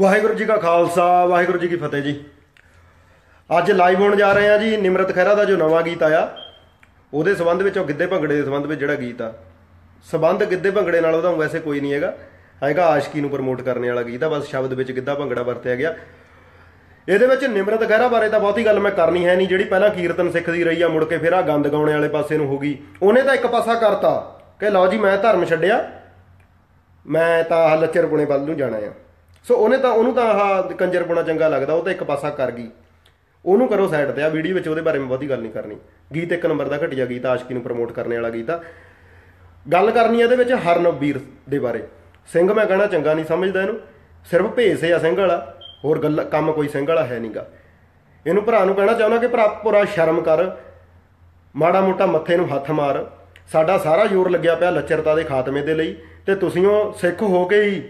ਵਾਹਿਗੁਰੂ ਜੀ ਕਾ ਖਾਲਸਾ, ਵਾਹਿਗੁਰੂ ਜੀ ਕੀ ਫਤਿਹ ਜੀ। ਅੱਜ ਲਾਈਵ ਹੋਣ ਜਾ ਰਹੇ ਆ ਜੀ ਨਿਮਰਤ ਖਹਿਰਾ ਦਾ ਜੋ ਨਵਾਂ ਗੀਤ ਆਇਆ। ਉਹਦੇ ਸੰਬੰਧ ਵਿੱਚ, ਉਹ ਗਿੱਧੇ ਭੰਗੜੇ ਦੇ ਸੰਬੰਧ ਵਿੱਚ ਜਿਹੜਾ ਗੀਤ ਆ। ਸੰਬੰਧ ਗਿੱਧੇ ਭੰਗੜੇ ਨਾਲ ਉਹਦਾ ਵੈਸੇ ਕੋਈ ਨਹੀਂ ਹੈਗਾ। ਹੈਗਾ ਆਸ਼ਕੀ ਨੂੰ ਪ੍ਰਮੋਟ ਕਰਨ ਵਾਲਾ ਗੀਤ ਆ, ਬਸ ਸ਼ਬਦ ਵਿੱਚ ਗਿੱਧਾ ਭੰਗੜਾ ਵਰਤਿਆ ਗਿਆ। ਇਹਦੇ ਵਿੱਚ ਨਿਮਰਤ ਖਹਿਰਾ ਬਾਰੇ ਤਾਂ ਬਹੁਤੀ ਗੱਲ ਮੈਂ ਕਰਨੀ ਹੈ ਨਹੀਂ। ਜਿਹੜੀ ਪਹਿਲਾਂ ਕੀਰਤਨ ਸਿੱਖਦੀ ਰਹੀ ਆ, ਮੁੜ ਕੇ ਫਿਰ ਆ ਗੰਦ ਗਾਉਣੇ ਵਾਲੇ ਪਾਸੇ ਨੂੰ ਹੋ ਗਈ। ਉਹਨੇ ਤਾਂ ਇੱਕ ਪਾਸਾ ਕਰਤਾ ਕਿ ਲਓ ਜੀ ਮੈਂ ਧਰਮ ਛੱਡਿਆ। ਮੈਂ ਤਾਂ ਆਹ ਲੱਚਰਪੁਣੇ ਵੱਲ ਨੂੰ ਜਾਣਾ ਆ। ਸੋ ਉਹਨੇ ਤਾਂ, ਉਹਨੂੰ ਤਾਂ ਆਹ ਕੰਜਰਪੁਣਾ ਚੰਗਾ ਲੱਗਦਾ, ਉਹ ਤਾਂ ਇੱਕ ਪਾਸਾ ਕਰ ਗਈ। ਉਹਨੂੰ ਕਰੋ ਸਾਈਡ ਤੇ ਆ ਵੀਡੀਓ ਵਿੱਚ ਉਹਦੇ ਬਾਰੇ ਮੈਂ ਬਹੁਤੀ ਗੱਲ ਨਹੀਂ ਕਰਨੀ। ਗੀਤ ਇੱਕ ਨੰਬਰ ਦਾ ਘਟਿਆ ਗੀਤ ਆਸ਼ਕੀ ਨੂੰ ਪ੍ਰਮੋਟ ਕਰਨ ਵਾਲਾ ਗੀਤ। ਆ ਗੱਲ ਕਰਨੀ ਇਹਦੇ ਵਿੱਚ ਹਰਨਵੀਰ ਦੇ ਬਾਰੇ। ਸਿੰਘ ਮੈਂ ਕਹਿਣਾ ਚੰਗਾ ਨਹੀਂ ਸਮਝਦਾ ਇਹਨੂੰ। ਸਿਰਫ ਭੇਸ ਆ ਸਿੰਘ ਵਾਲਾ, ਹੋਰ ਗੱਲ, ਕੰਮ ਕੋਈ ਸਿੰਘ ਵਾਲਾ ਹੈ ਨਹੀਂਗਾ ਇਹਨੂੰ ਭਰਾ ਨੂੰ ਕਹਿਣਾ ਚਾਹੁੰਦਾ ਕਿ ਭਰਾ, ਪੂਰਾ ਸ਼ਰਮ ਕਰ। ਮਾੜਾ ਮੋਟਾ ਮੱਥੇ ਨੂੰ ਹੱਥ ਮਾਰ। ਸਾਡਾ ਸਾਰਾ ਜ਼ੋਰ ਲੱਗਿਆ ਪਿਆ ਲੱਚਰਤਾ ਦੇ ਖਾਤਮੇ ਦੇ ਲਈ। ਤੇ ਤੁਸੀਂ ਉਹ ਸਿੱਖ ਹੋ ਕੇ ਹੀ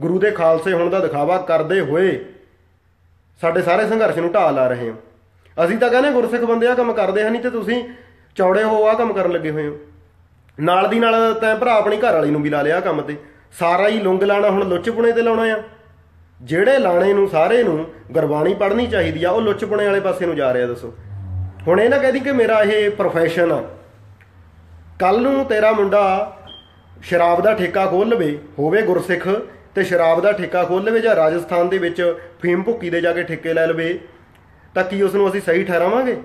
ਗੁਰੂ ਦੇ ਖਾਲਸੇ ਹੋਣ ਦਾ ਦਿਖਾਵਾ ਕਰਦੇ ਹੋਏ ਸਾਡੇ ਸਾਰੇ ਸੰਘਰਸ਼ ਨੂੰ ਢਾਹ ਲਾ ਰਹੇ ਹੋ। ਅਸੀਂ ਤਾਂ ਕਹਿੰਦੇ ਗੁਰਸਿੱਖ ਬੰਦੇ ਆ ਕੰਮ ਕਰਦੇ ਹਨ ਨਹੀਂ ਤੇ ਤੁਸੀਂ ਚੌੜੇ ਹੋ ਆ ਕੰਮ ਕਰਨ ਲੱਗੇ ਹੋਏ ਹੋ। ਨਾਲ ਦੀ ਨਾਲ ਤੈਂ ਭਰਾ ਆਪਣੀ ਘਰ ਵਾਲੀ ਨੂੰ ਵੀ ਲਾ ਲਿਆ ਕੰਮ ਤੇ। ਸਾਰਾ ਹੀ ਲੁੰਗ ਲਾਣਾ ਹੁਣ ਲੁੱਚਪੁਣੇ ਤੇ ਲਾਉਣਾ ਆ। ਜਿਹੜੇ ਲਾਣੇ ਨੂੰ, ਸਾਰੇ ਨੂੰ ਗੁਰਬਾਣੀ ਪੜ੍ਹਨੀ ਚਾਹੀਦੀ ਆ, ਉਹ ਲੁੱਚਪੁਣੇ ਵਾਲੇ ਪਾਸੇ ਨੂੰ ਜਾ ਰਿਹਾ, ਦੱਸੋ। ਹੁਣ ਇਹ ਨਾ ਕਹਦੀ ਕਿ ਮੇਰਾ ਇਹ ਪ੍ਰੋਫੈਸ਼ਨ ਆ। ਕੱਲ ਨੂੰ ਤੇਰਾ ਮੁੰਡਾ ਸ਼ਰਾਬ ਦਾ ਠੇਕਾ ਖੋਲ ਲਵੇ, ਹੋਵੇ ਗੁਰਸਿੱਖ ਤੇ ਸ਼ਰਾਬ ਦਾ ਠੇਕਾ ਖੋਲ ਲਵੇ ਜਾਂ ਰਾਜਸਥਾਨ ਦੇ ਵਿੱਚ ਫੀਮ ਭੁੱਕੀ ਦੇ ਜਾ ਕੇ ਠੇਕੇ ਲੈ ਲਵੇ, ਤਾਂ ਕੀ ਉਸ ਨੂੰ ਅਸੀਂ ਸਹੀ ਠਹਿਰਾਵਾਂਗੇ?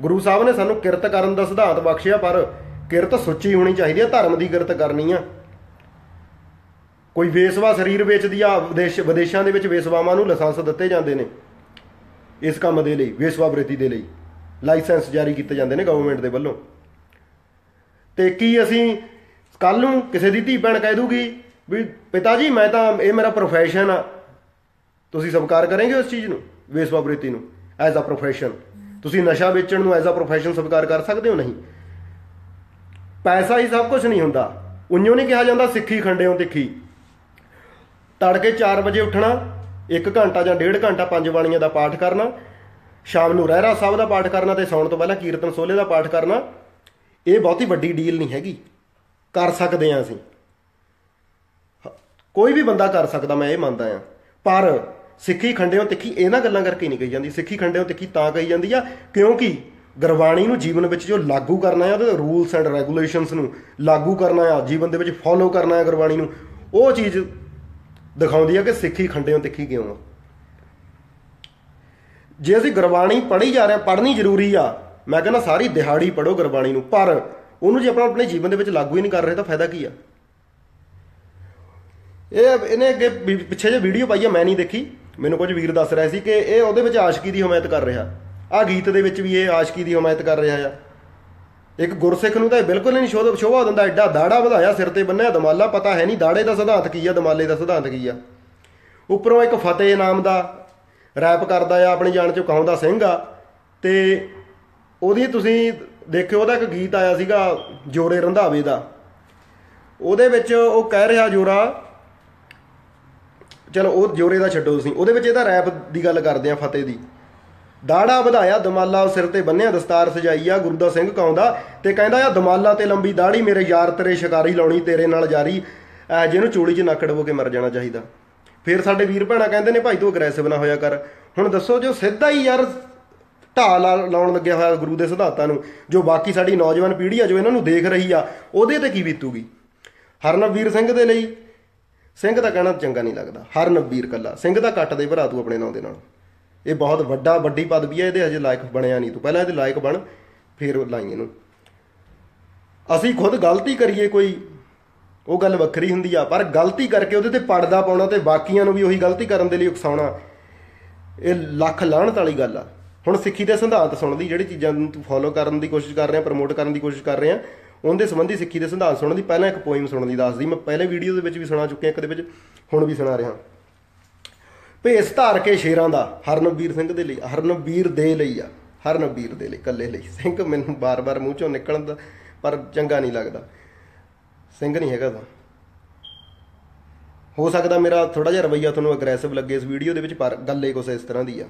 ਗੁਰੂ ਸਾਹਿਬ ਨੇ ਸਾਨੂੰ ਕਿਰਤ ਕਰਨ ਦਾ ਸਿਧਾਂਤ ਬਖਸ਼ਿਆ, ਪਰ ਕਿਰਤ ਸੁੱਚੀ ਹੋਣੀ ਚਾਹੀਦੀ ਹੈ, ਧਰਮ ਦੀ ਕਿਰਤ ਕਰਨੀ ਆ। ਕੋਈ ਵੇਸਵਾ ਸਰੀਰ ਵੇਚਦੀ ਆ, ਵਿਦੇਸ਼, ਵਿਦੇਸ਼ਾਂ ਦੇ ਵਿੱਚ ਵੇਸਵਾਵਾਂ ਨੂੰ ਲਾਇਸੈਂਸ ਦਿੱਤੇ ਜਾਂਦੇ ਨੇ, ਇਸ ਕੰਮ ਦੇ ਲਈ, ਵੇਸਵਾ ਬ੍ਰਿਤੀ ਦੇ ਲਈ, ਲਾਇਸੈਂਸ ਜਾਰੀ ਕੀਤੇ ਜਾਂਦੇ ਨੇ ਗਵਰਨਮੈਂਟ ਦੇ ਵੱਲੋਂ। ਤੇ ਕੀ ਅਸੀਂ ਕੱਲ ਨੂੰ ਕਿਸੇ ਦੀ ਧੀ ਭੈਣ ਕਹਿ ਦੂਗੀ ਵੀ ਪਿਤਾ ਜੀ, ਮੈਂ ਤਾਂ, ਇਹ ਮੇਰਾ ਪ੍ਰੋਫੈਸ਼ਨ ਆ। ਤੁਸੀਂ ਸਵੀਕਾਰ ਕਰੋਗੇ ਉਸ ਚੀਜ਼ ਨੂੰ ਵੇਸਵਾਬ੍ਰਿਤੀ ਨੂੰ ਐਜ਼ ਅ ਪ੍ਰੋਫੈਸ਼ਨ ਤੁਸੀਂ ਨਸ਼ਾ ਵੇਚਣ ਨੂੰ ਐਜ਼ ਅ ਪ੍ਰੋਫੈਸ਼ਨ ਸਵੀਕਾਰ ਕਰ ਸਕਦੇ ਹੋ? ਨਹੀਂ। ਪੈਸਾ ਹੀ ਸਭ ਕੁਝ ਨਹੀਂ ਹੁੰਦਾ। ਉਈਓ ਨਹੀਂ ਕਿਹਾ ਜਾਂਦਾ ਸਿੱਖੀ, ਖੰਡਿਓ ਤਿੱਖੀ। ਤੜਕੇ 4 ਵਜੇ ਉੱਠਣਾ 1 ਘੰਟਾ ਜਾਂ 1.5 ਘੰਟਾ ਪੰਜ ਬਾਣੀਆਂ ਦਾ ਪਾਠ ਕਰਨਾ, ਸ਼ਾਮ ਨੂੰ ਰਹਿਰਾ ਸਾਹਿਬ ਦਾ ਪਾਠ ਕਰਨਾ ਤੇ ਸੌਣ ਤੋਂ ਪਹਿਲਾਂ ਕੀਰਤਨ ਸੋਲੇ ਦਾ ਪਾਠ ਕਰਨਾ, ਇਹ ਬਹੁਤੀ ਵੱਡੀ ਡੀਲ ਨਹੀਂ ਹੈਗੀ। ਕਰ ਸਕਦੇ ਆ ਅਸੀਂ। ਕੋਈ ਵੀ ਬੰਦਾ ਕਰ ਸਕਦਾ, ਮੈਂ ਇਹ ਮੰਨਦਾ ਆ ਪਰ ਸਿੱਖੀ ਖੰਡਿਓ ਤਿੱਖੀ ਇਹਨਾਂ ਗੱਲਾਂ ਕਰਕੇ ਨਹੀਂ ਕਹੀ ਜਾਂਦੀ। ਸਿੱਖੀ ਖੰਡਿਓ ਤਿੱਖੀ ਤਾਂ ਕਹੀ ਜਾਂਦੀ ਆ, ਕਿਉਂਕਿ ਗੁਰਬਾਣੀ ਨੂੰ ਜੀਵਨ ਵਿੱਚ ਜੋ ਲਾਗੂ ਕਰਨਾ ਹੈ, ਉਹਦੇ ਰੂਲਸ ਐਂਡ ਰੈਗੂਲੇਸ਼ਨਸ ਨੂੰ ਲਾਗੂ ਕਰਨਾ ਆ ਜੀਵਨ ਦੇ ਵਿੱਚ ਫੋਲੋ ਕਰਨਾ ਹੈ ਗੁਰਬਾਣੀ ਨੂੰ, ਉਹ ਚੀਜ਼ ਦਿਖਾਉਂਦੀ ਆ ਕਿ ਸਿੱਖੀ ਖੰਡਿਓਂ ਤਿੱਖੀ ਕਿਉਂ ਆ। ਜੇ ਅਸੀਂ ਗੁਰਬਾਣੀ ਪੜ੍ਹੀ ਜਾ ਰਹੇ ਹਾਂ, ਪੜ੍ਹਨੀ ਜ਼ਰੂਰੀ ਆ, ਮੈਂ ਕਹਿੰਦਾ ਸਾਰੀ ਦਿਹਾੜੀ ਪੜੋ ਗੁਰਬਾਣੀ ਨੂੰ, ਪਰ ਉਹਨੂੰ ਜੇ ਆਪਾਂ ਆਪਣੇ ਜੀਵਨ ਦੇ ਵਿੱਚ ਲਾਗੂ ਹੀ ਨਹੀਂ ਕਰ ਰਹੇ, ਤਾਂ ਫਾਇਦਾ ਕੀ ਆ? ਇਹ ਇਹਨੇ ਅੱਗੇ ਪਿੱਛੇ ਜੇ ਵੀਡੀਓ ਪਾਈ ਆ, ਮੈਂ ਨਹੀਂ ਦੇਖੀ। ਮੈਨੂੰ ਕੁਝ ਵੀਰ ਦੱਸ ਰਿਹਾ ਸੀ ਕਿ ਇਹ ਉਹਦੇ ਵਿੱਚ ਆਸ਼ਕੀ ਦੀ ਹਮਾਇਤ ਕਰ ਰਿਹਾ। ਆ ਗੀਤ ਦੇ ਵਿੱਚ ਵੀ ਇਹ ਆਸ਼ਕੀ ਦੀ ਹਮਾਇਤ ਕਰ ਰਿਹਾ ਆ। ਇੱਕ ਗੁਰਸਿੱਖ ਨੂੰ ਤਾਂ ਇਹ ਬਿਲਕੁਲ ਨਹੀਂ ਸ਼ੋਭਾ ਸ਼ੋਭਾ ਦਿੰਦਾ, ਐਡਾ ਦਾੜਾ ਵਧਾਇਆ ਸਿਰ ਤੇ ਬੰਨਿਆ ਦਮਾਲਾ, ਪਤਾ ਹੈ ਨਹੀਂ ਦਾੜੇ ਦਾ ਸਿਧਾਂਤ ਕੀ ਆ, ਦਮਾਲੇ ਦਾ ਸਿਧਾਂਤ ਕੀ ਆ। ਉੱਪਰੋਂ ਇੱਕ ਫਤਿਹ ਨਾਮ ਦਾ ਰੈਪ ਕਰਦਾ ਆ, ਆਪਣੀ ਜਾਨ ਚੋਂ ਕਹਾਉਂਦਾ ਸਿੰਘ ਆ। ਤੇ ਉਹਦੀ ਤੁਸੀਂ ਦੇਖਿਓ, ਉਹਦਾ ਇੱਕ ਗੀਤ ਆਇਆ ਸੀਗਾ, ਜੋੜੇ ਰੰਧਾਵੇ ਦਾ। ਉਹਦੇ ਵਿੱਚ ਉਹ ਕਹਿ ਰਿਹਾ ਜੋਰਾ ਚਲੋ, ਉਹ ਜੋਰੇ ਦਾ ਛੱਡੋ ਤੁਸੀਂ। ਉਹਦੇ ਵਿੱਚ ਇਹਦਾ ਰੈਪ ਦੀ ਗੱਲ ਕਰਦੇ ਆ, ਫਤਿਹ ਦੀ। ਦਾੜਾ ਵਧਾਇਆ, ਦਮਾਲਾ ਸਿਰ ਤੇ ਬੰਨਿਆ, ਦਸਤਾਰ ਸਜਾਈ ਆ, ਗੁਰੂ ਦਾ ਸਿੰਘ ਕਾਉਂਦਾ ਤੇ ਕਹਿੰਦਾ ਆ, ਦਮਾਲਾ ਤੇ ਲੰਬੀ ਦਾੜੀ, ਮੇਰੇ ਯਾਰ ਤੇਰੇ ਸ਼ਿਕਾਰੀ ਲਾਉਣੀ, ਤੇਰੇ ਨਾਲ ਜਾਰੀ। ਜਿਹਨੂੰ ਚੋਲੀ 'ਚ ਨੱਕ ਡਬੋ ਕੇ ਮਰ ਜਾਣਾ ਚਾਹੀਦਾ। ਫਿਰ ਸਾਡੇ ਵੀਰ ਭੈਣਾਂ ਕਹਿੰਦੇ ਨੇ, ਭਾਈ ਤੂੰ ਅਗਰੈਸਿਵ ਨਾ ਹੋਇਆ ਕਰ। ਹੁਣ ਦੱਸੋ ਜੋ ਸਿੱਧਾ ਹੀ ਯਾਰ ਢਾਹ ਲਾ- ਲਾਉਣ ਲੱਗਿਆ ਹੋਇਆ ਗੁਰੂ ਦੇ ਸਿਧਾਂਤਾਂ ਨੂੰ, ਜੋ ਬਾਕੀ ਸਾਡੀ ਨੌਜਵਾਨ ਪੀੜ੍ਹੀ ਆ, ਜੋ ਇਹਨਾਂ ਨੂੰ ਦੇਖ ਰਹੀ ਆ, ਉਹਦੇ ਤੇ ਕੀ ਬੀਤੂਗੀ? ਹਰਨਵੀਰ ਸਿੰਘ ਦੇ ਲਈ ਸਿੰਘ ਦਾ ਕਹਿਣਾ ਚੰਗਾ ਨਹੀਂ ਲੱਗਦਾ, ਹਰ ਹਰਨਵੀਰ ਕੱਲਾ, ਸਿੰਘ ਦਾ ਕੱਟ ਦੇ ਭਰਾ ਤੂੰ ਆਪਣੇ ਨਾਂ ਦੇ ਨਾਲ। ਇਹ ਬਹੁਤ ਵੱਡਾ, ਵੱਡੀ ਪਦਵੀ ਹੈ, ਇਹਦੇ ਹਜੇ ਲਾਇਕ ਬਣਿਆ ਨਹੀਂ ਤੂੰ। ਪਹਿਲਾਂ ਇਹਦੇ ਲਾਇਕ ਬਣ, ਫਿਰ ਲਾਈ ਇਹਨੂੰ। ਅਸੀਂ ਖੁਦ ਗਲਤੀ ਕਰੀਏ ਕੋਈ, ਉਹ ਗੱਲ ਵੱਖਰੀ ਹੁੰਦੀ ਆ, ਪਰ ਗਲਤੀ ਕਰਕੇ ਉਹਦੇ ਤੇ ਪਰਦਾ ਪਾਉਣਾ ਤੇ ਬਾਕੀਆਂ ਨੂੰ ਵੀ ਉਹੀ ਗਲਤੀ ਕਰਨ ਦੇ ਲਈ ਉਕਸਾਉਣਾ, ਇਹ ਲੱਖ ਲਾਹਣਤ ਵਾਲੀ ਗੱਲ ਆ। ਹੁਣ ਸਿੱਖੀ ਦੇ ਸਿਧਾਂਤ ਸੁਣਦੀ, ਜਿਹੜੀ ਚੀਜ਼ਾਂ ਨੂੰ ਤੂੰ ਫੋਲੋ ਕਰਨ ਦੀ ਕੋਸ਼ਿਸ਼ ਕਰ ਰਿਹਾ ਪ੍ਰਮੋਟ ਕਰਨ ਦੀ ਕੋਸ਼ਿਸ਼ ਕਰ ਰਿਹਾ ਉਹਦੇ ਸੰਬੰਧੀ ਸਿੱਖੀ ਦੇ ਸਿਧਾਂਤ ਸੁਣਨ ਦੀ ਪਹਿਲਾਂ ਇੱਕ ਪੋਇਮ ਸੁਣਨ ਦੀ ਦੱਸਦੀ। ਮੈਂ ਪਹਿਲੇ ਵੀਡੀਓ ਦੇ ਵਿੱਚ ਵੀ ਸੁਣਾ ਚੁੱਕਿਆ, ਇੱਕ ਦੇ ਵਿੱਚ ਹੁਣ ਵੀ ਸੁਣਾ ਰਿਹਾ। ਭੇਸ ਧਾਰ ਕੇ ਸ਼ੇਰਾਂ ਦਾ ਹਰਨਵੀਰ ਸਿੰਘ ਦੇ ਲਈ, ਹਰਨਵੀਰ ਦੇ ਲਈ ਆ, ਹਰਨਵੀਰ ਦੇ ਲਈ, ਇਕੱਲੇ ਲਈ। ਸਿੰਘ ਮੈਨੂੰ ਬਾਰ-ਬਾਰ ਮੂੰਹ ਚੋਂ ਨਿਕਲਣ ਦਾ, ਪਰ ਚੰਗਾ ਨਹੀਂ ਲੱਗਦਾ। ਸਿੰਘ ਨਹੀਂ ਹੈਗਾ ਤਾਂ। ਹੋ ਸਕਦਾ ਮੇਰਾ ਥੋੜਾ ਜਿਹਾ ਰਵਈਆ ਤੁਹਾਨੂੰ ਅਗਰੈਸਿਵ ਲੱਗੇ ਇਸ ਵੀਡੀਓ ਦੇ ਵਿੱਚ, ਪਰ ਗੱਲ ਹੀ ਕੁਛ ਇਸ ਤਰ੍ਹਾਂ ਦੀ ਆ।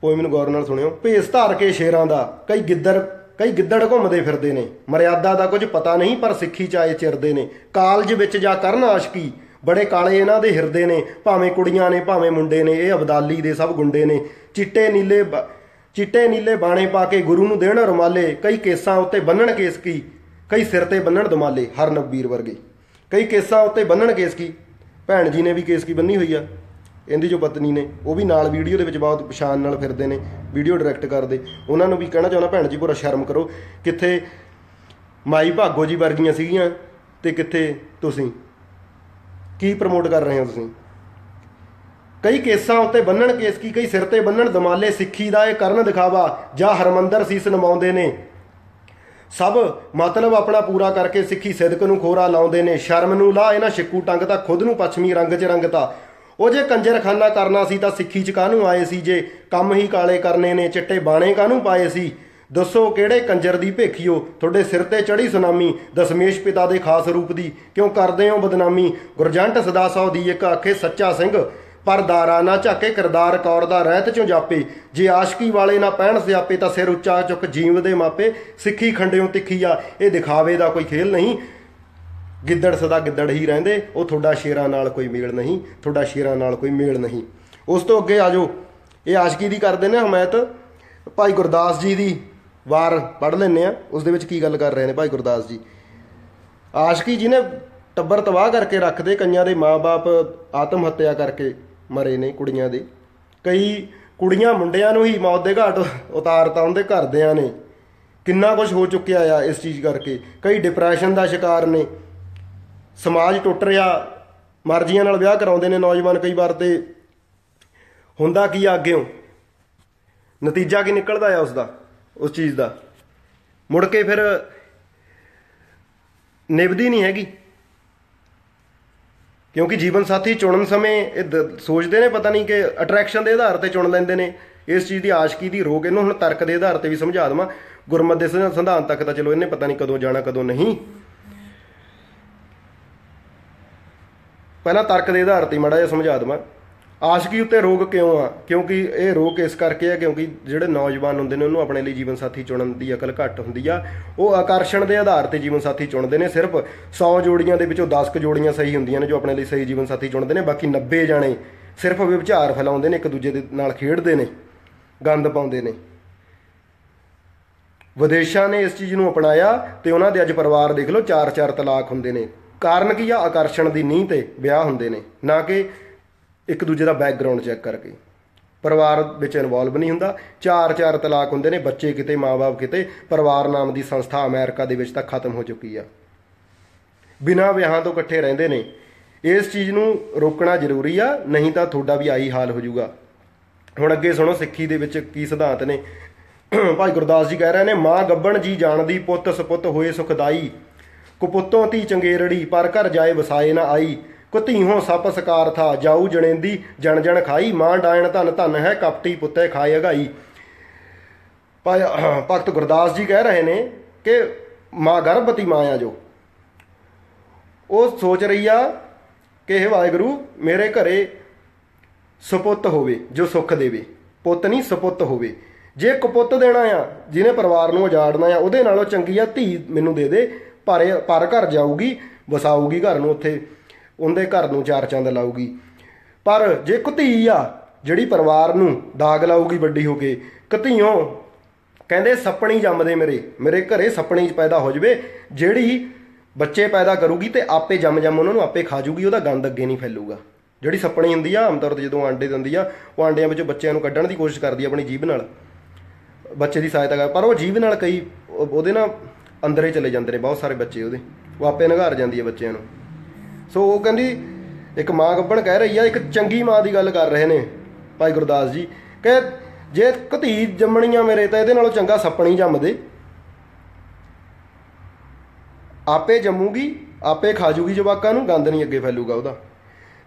ਪੋਇਮ ਨੂੰ ਗੌਰ ਨਾਲ ਸੁਣਿਓ। ਭੇਸ ਧਾਰ ਕੇ ਸ਼ੇਰਾਂ ਦਾ ਕਈ ਗਿੱਦੜ ਕਈ ਗਿੱਦੜ ਘੁੰਮਦੇ ਫਿਰਦੇ ਨੇ। ਮਰਿਆਦਾ ਦਾ ਕੁਝ ਪਤਾ ਨਹੀਂ, ਪਰ ਸਿੱਖੀ ਚ ਚਿਰਦੇ ਨੇ। ਕਾਲਜ ਵਿੱਚ ਜਾ ਕਰਨ ਆਸ਼ਕੀ, ਬੜੇ ਕਾਲੇ ਇਹਨਾਂ ਦੇ ਹਿਰਦੇ ਨੇ। ਭਾਵੇਂ ਕੁੜੀਆਂ ਨੇ, ਭਾਵੇਂ ਮੁੰਡੇ ਨੇ, ਇਹ ਅਬਦਾਲੀ ਦੇ ਸਭ ਗੁੰਡੇ ਨੇ। ਚਿੱਟੇ ਨੀਲੇ ਬ- ਚਿੱਟੇ ਨੀਲੇ ਬਾਣੇ ਪਾ ਕੇ ਗੁਰੂ ਨੂੰ ਦੇਣ ਰੁਮਾਲੇ, ਕਈ ਕੇਸਾਂ ਉੱਤੇ ਬੰਨਣ ਕੇਸ ਕੀ, ਕਈ ਸਿਰ ਤੇ ਬੰਨਣ ਦਮਾਲੇ, ਹਰਨਕਬੀਰ ਵਰਗੇ। ਕਈ ਕੇਸਾਂ ਉੱਤੇ ਬੰਨਣ ਕੇਸ ਕੀ, ਭੈਣ ਜੀ ਨੇ ਵੀ ਕੇਸ ਕੀ ਬੰਨੀ ਹੋਈ ਆ। ਇਹਦੀ ਜੋ ਪਤਨੀ ਨੇ, ਉਹ ਵੀ ਨਾਲ ਵੀਡੀਓ ਦੇ ਵਿੱਚ ਬਹੁਤ ਪਛਾਣ ਨਾਲ ਫਿਰਦੇ ਨੇ, ਵੀਡੀਓ ਡਾਇਰੈਕਟ ਕਰਦੇ। ਉਹਨਾਂ ਨੂੰ ਵੀ ਕਹਿਣਾ ਚਾਹੁੰਦਾ, ਭੈਣ ਜੀ ਪੂਰਾ ਸ਼ਰਮ ਕਰੋ। ਕਿੱਥੇ ਮਾਈ ਭਾਗੋ ਜੀ ਵਰਗੀਆਂ ਸੀਗੀਆਂ ਤੇ ਕਿੱਥੇ ਤੁਸੀਂ? ਕੀ ਪ੍ਰਮੋਟ ਕਰ ਰਹੇ ਹੋ ਤੁਸੀਂ? ਕਈ ਕੇਸਾਂ ਉੱਤੇ ਬੰਨਣ ਕੇਸ ਕੀ, ਕਈ ਸਿਰ ਤੇ ਬੰਨਣ, ਦਮਾਲੇ ਸਿੱਖੀ ਦਾ ਇਹ ਕਰਨ ਦਿਖਾਵਾ, ਜਾਂ ਹਰਮੰਦਰ ਸੀਸ ਨਮਾਉਂਦੇ ਨੇ। ਸਭ ਮਤਲਬ ਆਪਣਾ ਪੂਰਾ ਕਰਕੇ ਸਿੱਖੀ ਸਿਦਕ ਨੂੰ ਖੋਰਾ ਲਾਉਂਦੇ ਨੇ, ਸ਼ਰਮ ਨੂੰ ਲਾ ਇਹਨਾਂ ਛਿੱਕੂ ਟੰਗ ਤਾਂ ਖੁਦ ਨੂੰ ਪੱਛਮੀ ਰੰਗ 'ਚ ਰੰਗਤਾ। ਉਹ ਜੇ ਕੰਜਰਖਾਨਾ ਕਰਨਾ ਸੀ ਤਾਂ ਸਿੱਖੀ 'ਚ ਕਾਹਨੂੰ ਆਏ ਸੀ? ਜੇ ਕੰਮ ਹੀ ਕਾਲੇ ਕਰਨੇ ਨੇ, ਚਿੱਟੇ ਬਾਣੇ ਕਾਹਨੂੰ ਪਾਏ ਸੀ? ਦੱਸੋ ਕਿਹੜੇ ਕੰਜਰ ਦੀ ਭੇਖੀਓ? ਤੁਹਾਡੇ ਸਿਰ ਤੇ ਚੜੀ ਸੁਨਾਮੀ ਦਸ਼ਮੇਸ਼ ਪਿਤਾ ਦੇ ਖਾਸ ਰੂਪ ਦੀ। ਕਿਉਂ ਕਰਦੇ ਹੋ ਬਦਨਾਮੀ? ਗੁਰਜੰਟ ਸਦਾ ਸੌ ਦੀ ਇੱਕ ਆਖੇ ਸੱਚਾ ਸਿੰਘ। ਪਰ ਦਾਰਾ ਨਾ ਝਾਕੇ ਕਰਦਾਰ ਕੌਰ ਦਾ ਰਹਿਤ ਚੋਂ ਜਾਪੇ। ਜੇ ਆਸ਼ਕੀ ਵਾਲੇ ਨਾ ਪਹਿਣ ਸਿਆਪੇ ਤਾਂ ਸਿਰ ਉੱਚਾ ਚੁੱਕ ਜੀਵ ਦੇ ਮਾਪੇ। ਸਿੱਖੀ ਖੰਡਿਓਂ ਤਿੱਖੀ ਆ, ਇਹ ਦਿਖਾਵੇ ਦਾ ਕੋਈ ਖੇਲ ਨਹੀਂ। ਗਿੱਦੜ ਸਦਾ ਗਿੱਦੜ ਹੀ ਰਹਿੰਦੇ, ਉਹ ਤੁਹਾਡਾ ਸ਼ੇਰਾਂ ਨਾਲ ਕੋਈ ਮੇਲ ਨਹੀਂ, ਤੁਹਾਡਾ ਸ਼ੇਰਾਂ ਨਾਲ ਕੋਈ ਮੇਲ ਨਹੀਂ। ਉਸ ਤੋਂ ਅੱਗੇ ਆ ਜਾਓ। ਇਹ ਆਸ਼ਕੀ ਦੀ ਕਰਦੇ ਨੇ ਹਮਾਇਤ। ਭਾਈ ਗੁਰਦਾਸ ਜੀ ਦੀ ਵਾਰ ਪੜ੍ਹ ਲੈਂਦੇ ਆ। ਉਸ ਦੇ ਵਿੱਚ ਕੀ ਗੱਲ ਕਰ ਰਹੇ ਨੇ ਭਾਈ ਗੁਰਦਾਸ ਜੀ? ਆਸ਼ਕੀ ਜੀ ਨੇ ਟੱਬਰ ਤਬਾਹ ਕਰਕੇ ਰੱਖਦੇ, ਕਈਆਂ ਦੇ ਮਾਪੇ ਆਤਮ ਹੱਤਿਆ ਕਰਕੇ ਮਰੇ ਨੇ ਕੁੜੀਆਂ ਦੇ। ਕਈ ਕੁੜੀਆਂ ਮੁੰਡਿਆਂ ਨੂੰ ਹੀ ਮੌਤ ਦੇ ਘਾਟ ਉਤਾਰਤਾ, ਉਹਦੇ ਘਰਦਿਆਂ ਨੇ। ਕਿੰਨਾ ਕੁਝ ਹੋ ਚੁੱਕਿਆ ਆ ਇਸ ਚੀਜ਼ ਕਰਕੇ। ਕਈ ਡਿਪਰੈਸ਼ਨ ਦਾ ਸ਼ਿਕਾਰ ਨੇ। ਸਮਾਜ ਟੁੱਟ ਰਿਹਾ, ਮਰਜ਼ੀਆਂ ਨਾਲ ਵਿਆਹ ਕਰਾਉਂਦੇ ਨੇ ਨੌਜਵਾਨ ਕਈ ਵਾਰ ਤੇ। ਹੁੰਦਾ ਕੀ ਆ ਅੱਗੇੋਂ ਨਤੀਜਾ ਕੀ ਨਿਕਲਦਾ ਆ ਉਸ ਦਾ ਉਸ ਚੀਜ਼ ਦਾ? ਮੁੜ ਕੇ ਫਿਰ ਨਿਭਦੀ ਨਹੀਂ ਹੈਗੀ। ਕਿਉਂਕਿ ਜੀਵਨ ਸਾਥੀ ਚੁਣਨ ਸਮੇਂ ਇਹ ਦ- ਸੋਚਦੇ ਨੇ ਪਤਾ ਨਹੀਂ ਕਿ ਅਟਰੈਕਸ਼ਨ ਦੇ ਆਧਾਰ ਤੇ ਚੁਣ ਲੈਂਦੇ ਨੇ। ਇਸ ਚੀਜ਼ ਦੀ ਆਸ਼ਕੀ ਦੀ ਰੋਗ ਇਹਨੂੰ ਹੁਣ ਤਰਕ ਦੇ ਆਧਾਰ ਤੇ ਵੀ ਸਮਝਾ ਦਵਾਂ। ਗੁਰਮਤ ਦੇ ਸਿਧਾ- ਸਿਧਾਂਤ ਤੱਕ ਤਾਂ ਚਲੋ, ਇਹਨੇ ਪਤਾ ਨਹੀਂ ਕਦੋਂ ਜਾਣਾ, ਕਦੋਂ ਨਹੀਂ। ਪਹਿਲਾਂ ਤਰਕ ਦੇ ਆਧਾਰ ਤੇ ਮਾੜਾ ਜਿਹਾ ਸਮਝਾ ਦਵਾਂ। ਆਸ਼ਕੀ ਉੱਤੇ ਰੋਗ ਕਿਉਂ ਆ? ਕਿਉਂਕਿ ਇਹ ਰੋਗ ਇਸ ਕਰਕੇ ਆ, ਕਿਉਂਕਿ ਜਿਹੜੇ ਨੌਜਵਾਨ ਹੁੰਦੇ ਨੇ, ਉਹਨੂੰ ਆਪਣੇ ਲਈ ਜੀਵਨ ਸਾਥੀ ਚੁਣਨ ਦੀ ਅਕਲ ਘੱਟ ਹੁੰਦੀ ਆ। ਉਹ ਆਕਰਸ਼ਣ ਦੇ ਆਧਾਰ ਤੇ ਜੀਵਨ ਸਾਥੀ ਚੁਣਦੇ ਨੇ, ਸਿਰਫ 100 ਜੋੜੀਆਂ ਦੇ ਵਿੱਚੋਂ 10 ਕੁ ਜੋੜੀਆਂ ਸਹੀ ਹੁੰਦੀਆਂ ਨੇ, ਜੋ ਆਪਣੇ ਲਈ ਸਹੀ ਜੀਵਨ ਸਾਥੀ ਚੁਣਦੇ ਨੇ, ਬਾਕੀ 90 ਜਾਣੇ ਸਿਰਫ ਵਿਚਾਰ ਫੈਲਾਉਂਦੇ ਨੇ, ਇੱਕ ਦੂਜੇ ਦੇ ਨਾਲ ਖੇਡਦੇ ਨੇ, ਗੰਦ ਪਾਉਂਦੇ ਨੇ। ਵਿਦੇਸ਼ਾਂ ਨੇ ਇਸ ਚੀਜ਼ ਨੂੰ ਅਪਣਾਇਆ ਤੇ ਉਹਨਾਂ ਦੇ ਅੱਜ ਪਰਿਵਾਰ ਦੇਖ ਲਓ ਚਾਰ ਚਾਰ ਤਲਾਕ ਹੁੰਦੇ ਨੇ। ਕਾਰਨ ਕੀ ਆ? ਆਕਰਸ਼ਣ ਦੀ ਨੀਂਹ ਤੇ ਵਿਆਹ ਹੁੰਦੇ ਨੇ, ਨਾ ਕਿ ਇੱਕ ਦੂਜੇ ਦਾ ਬੈਕਗ੍ਰਾਉਂਡ ਚੈੱਕ ਕਰਕੇ। ਪਰਿਵਾਰ ਵਿੱਚ ਇਨਵੋਲਵ ਨਹੀਂ ਹੁੰਦਾ ਚਾਰ ਚਾਰ ਤਲਾਕ ਹੁੰਦੇ ਨੇ, ਬੱਚੇ ਕਿਤੇ ਮਾਪੇ ਕਿਤੇ, ਪਰਿਵਾਰ ਨਾਮ ਦੀ ਸੰਸਥਾ ਅਮਰੀਕਾ ਦੇ ਵਿੱਚ ਤਾਂ ਖਤਮ ਹੋ ਚੁੱਕੀ ਆ। ਬਿਨਾਂ ਵਿਆਹਾਂ ਤੋਂ ਇਕੱਠੇ ਰਹਿੰਦੇ ਨੇ, ਇਸ ਚੀਜ਼ ਨੂੰ ਰੋਕਣਾ ਜ਼ਰੂਰੀ ਆ, ਨਹੀਂ ਤਾਂ ਤੁਹਾਡਾ ਵੀ ਆਹੀ ਹਾਲ ਹੋ ਜਾਊਗਾ। ਹੁਣ ਅੱਗੇ ਸੁਣੋ, ਸਿੱਖੀ ਦੇ ਵਿੱਚ ਕੀ ਸਿਧਾਂਤ ਨੇ। ਭਾਈ ਗੁਰਦਾਸ ਜੀ ਕਹਿ ਰਹੇ ਨੇ, ਮਾਂ ਗੱਬਣ ਜੀ ਜਾਣਦੀ ਪੁੱਤ ਸਪੁੱਤ ਹੋਏ ਸੁਖਦਾਈ। ਕੁਪੁੱਤੋਂ ਧੀ ਚੰਗੇਰੜੀ ਪਰ ਘਰ ਜਾਏ ਵਸਾਏ ਨਾ ਆਈ। ਕੁਧੀਹੋਂ ਸੱਪ ਸਕਾਰ ਥਾ, ਜਾਊ ਜਣੇਂਦੀ, ਜਣ ਜਣ ਖਾਈ। ਮਾਂ ਡਾਇਣ ਧਨ ਧਨ ਹੈ, ਕਪਟੀ ਪੁੱਤੇ ਖਾਏ ਅਗਾਈ। ਭਾਈ, ਭਗਤ ਗੁਰਦਾਸ ਜੀ ਕਹਿ ਰਹੇ ਨੇ ਕਿ ਮਾਂ ਗਰਭਵਤੀ ਮਾਂ ਆ ਜੋ। ਉਹ ਸੋਚ ਰਹੀ ਆ ਕਿ ਇਹ ਵਾਹਿਗੁਰੂ, ਮੇਰੇ ਘਰੇ ਸੁਪੁੱਤ ਹੋਵੇ, ਜੋ ਸੁੱਖ ਦੇਵੇ। ਪੁੱਤ ਨਹੀਂ, ਸੁਪੁੱਤ ਹੋਵੇ। ਜੇ ਕਪੁੱਤ ਦੇਣਾ ਆ, ਜਿਹਨੇ ਪਰਿਵਾਰ ਨੂੰ ਉਜਾੜਨਾ ਆ, ਉਹਦੇ ਨਾਲੋਂ ਚੰਗੀ ਆ, ਧੀ ਮੈਨੂੰ ਦੇ ਦੇ। ਪਰ ਇਹ- ਪਰ ਘਰ ਜਾਊਗੀ, ਵਸਾਊਗੀ ਘਰ ਨੂੰ ਉੱਥੇ, ਉਹਦੇ ਘਰ ਨੂੰ ਚਾਰ ਚੰਦ ਲਾਊਗੀ। ਪਰ ਜੇ ਕੁਧੀ ਆ, ਜਿਹੜੀ ਪਰਿਵਾਰ ਨੂੰ ਦਾਗ ਲਾਊਗੀ ਵੱਡੀ ਹੋ ਕੇ ਕਧੀਓਂ ਕਹਿੰਦੇ ਸੱਪਣੀ ਜੰਮਦੇ ਮੇਰੇ ਮੇਰੇ ਘਰੇ ਸੱਪਣੀ ਪੈਦਾ ਹੋ ਜਵੇ, ਜਿਹੜੀ ਬੱਚੇ ਪੈਦਾ ਕਰੂਗੀ ਤੇ ਆਪੇ ਜੰਮ ਜੰਮ ਉਹਨਾਂ ਨੂੰ ਆਪੇ ਖਾ ਜੂਗੀ, ਉਹਦਾ ਗੰਦ ਅੱਗੇ ਨਹੀਂ ਫੈਲੂਗਾ। ਜਿਹੜੀ ਸੱਪਣੀ ਹੁੰਦੀ ਆ ਆਮ ਤੌਰ ਤੇ ਜਦੋਂ ਆਂਡੇ ਦਿੰਦੀ ਆ, ਉਹ ਆਂਡਿਆਂ ਵਿੱਚੋਂ ਬੱਚਿਆਂ ਨੂੰ ਕੱਢਣ ਦੀ ਕੋਸ਼ਿਸ਼ ਕਰਦੀ ਆ ਆਪਣੀ ਜੀਭ ਨਾਲ। ਬੱਚੇ ਦੀ ਸਹਾਇਤਾ ਕਰ, ਪਰ ਉਹ ਜੀਭ ਨਾਲ ਕਈ ਉਹਦੇ ਨਾਲ ਅੰਦਰੇ ਚਲੇ ਜਾਂਦੇ ਨੇ, ਬਹੁਤ ਸਾਰੇ ਬੱਚੇ ਉਹਦੇ। ਉਹ ਆਪੇ ਨਿਘਾਰ ਜਾਂਦੀ ਆ ਬੱਚਿਆਂ ਨੂੰ। ਸੋ ਉਹ ਕਹਿੰਦੀ, ਇੱਕ ਮਾਂ ਗੱਬਣ ਕਹਿ ਰਹੀ ਆ, ਇੱਕ ਚੰਗੀ ਮਾਂ ਦੀ ਗੱਲ ਕਰ ਰਹੇ ਨੇ, ਭਾਈ ਗੁਰਦਾਸ ਜੀ। ਕਿ ਜੇ ਧੀ ਜੰਮਣੀਆਂ ਮੇਰੇ, ਤਾਂ ਇਹਦੇ ਨਾਲੋਂ ਚੰਗਾ ਸੱਪਣੀ ਜੰਮ ਦੇ ਆਪੇ ਜੰਮੂਗੀ, ਆਪੇ ਖਾਜੂਗੀ ਜਵਾਕਾਂ ਨੂੰ, ਗੰਦ ਨਹੀਂ ਅੱਗੇ ਫੈਲੂਗਾ ਉਹਦਾ।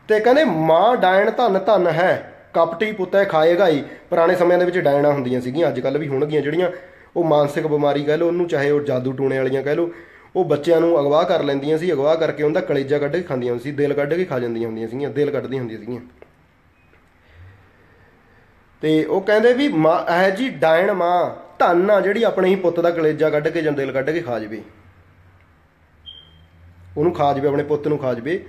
ਤੇ ਕਹਿੰਦੇ, ਮਾਂ ਡਾਇਣ ਧਨ ਧਨ ਹੈ, ਕਪਟੀ ਪੁੱਤੈ ਖਾਏਗਾ ਹੀ ਪੁਰਾਣੇ ਸਮਿਆਂ ਦੇ ਵਿੱਚ ਡਾਇਣਾ ਹੁੰਦੀਆਂ ਸੀਗੀਆਂ, ਅੱਜ ਕੱਲ ਵੀ ਹੋਣਗੀਆਂ ਜਿਹੜੀਆਂ। ਉਹ ਮਾਨਸਿਕ ਬਿਮਾਰੀ ਕਹਿ ਲਓ, ਉਹਨੂੰ ਚਾਹੇ ਉਹ ਜਾਦੂ ਟੂਣੇ ਵਾਲੀਆਂ ਕਹਿ ਲਓ, ਉਹ ਬੱਚਿਆਂ ਨੂੰ ਅਗਵਾ ਕਰ ਲੈਂਦੀਆਂ ਸੀ, ਅਗਵਾ ਕਰਕੇ ਉਹਦਾ ਕਲੇਜਾ ਕੱਢ ਕੇ ਖਾਂਦੀਆਂ ਸੀ, ਦਿਲ ਕੱਢ ਕੇ ਖਾ ਜਾਂਦੀਆਂ ਹੁੰਦੀਆਂ ਸੀਗੀਆਂ, ਦਿਲ ਕੱਢਦੀਆਂ ਹੁੰਦੀਆਂ ਸੀਗੀਆਂ। ਤੇ ਉਹ ਕਹਿੰਦੇ ਵੀ ਮਾਂ, ਇਹ ਜੀ ਡਾਇਣ ਮਾਂ, ਧੰਨ ਆ ਜਿਹੜੀ ਆਪਣੇ ਹੀ ਪੁੱਤ ਦਾ ਕਲੇਜਾ ਕੱਢ ਕੇ ਜਾਂ ਦਿਲ ਕੱਢ ਕੇ ਖਾ ਜਵੇ। ਉਹਨੂੰ ਖਾ ਜਵੇ, ਆਪਣੇ ਪੁੱਤ ਨੂੰ ਖਾ ਜਵੇ।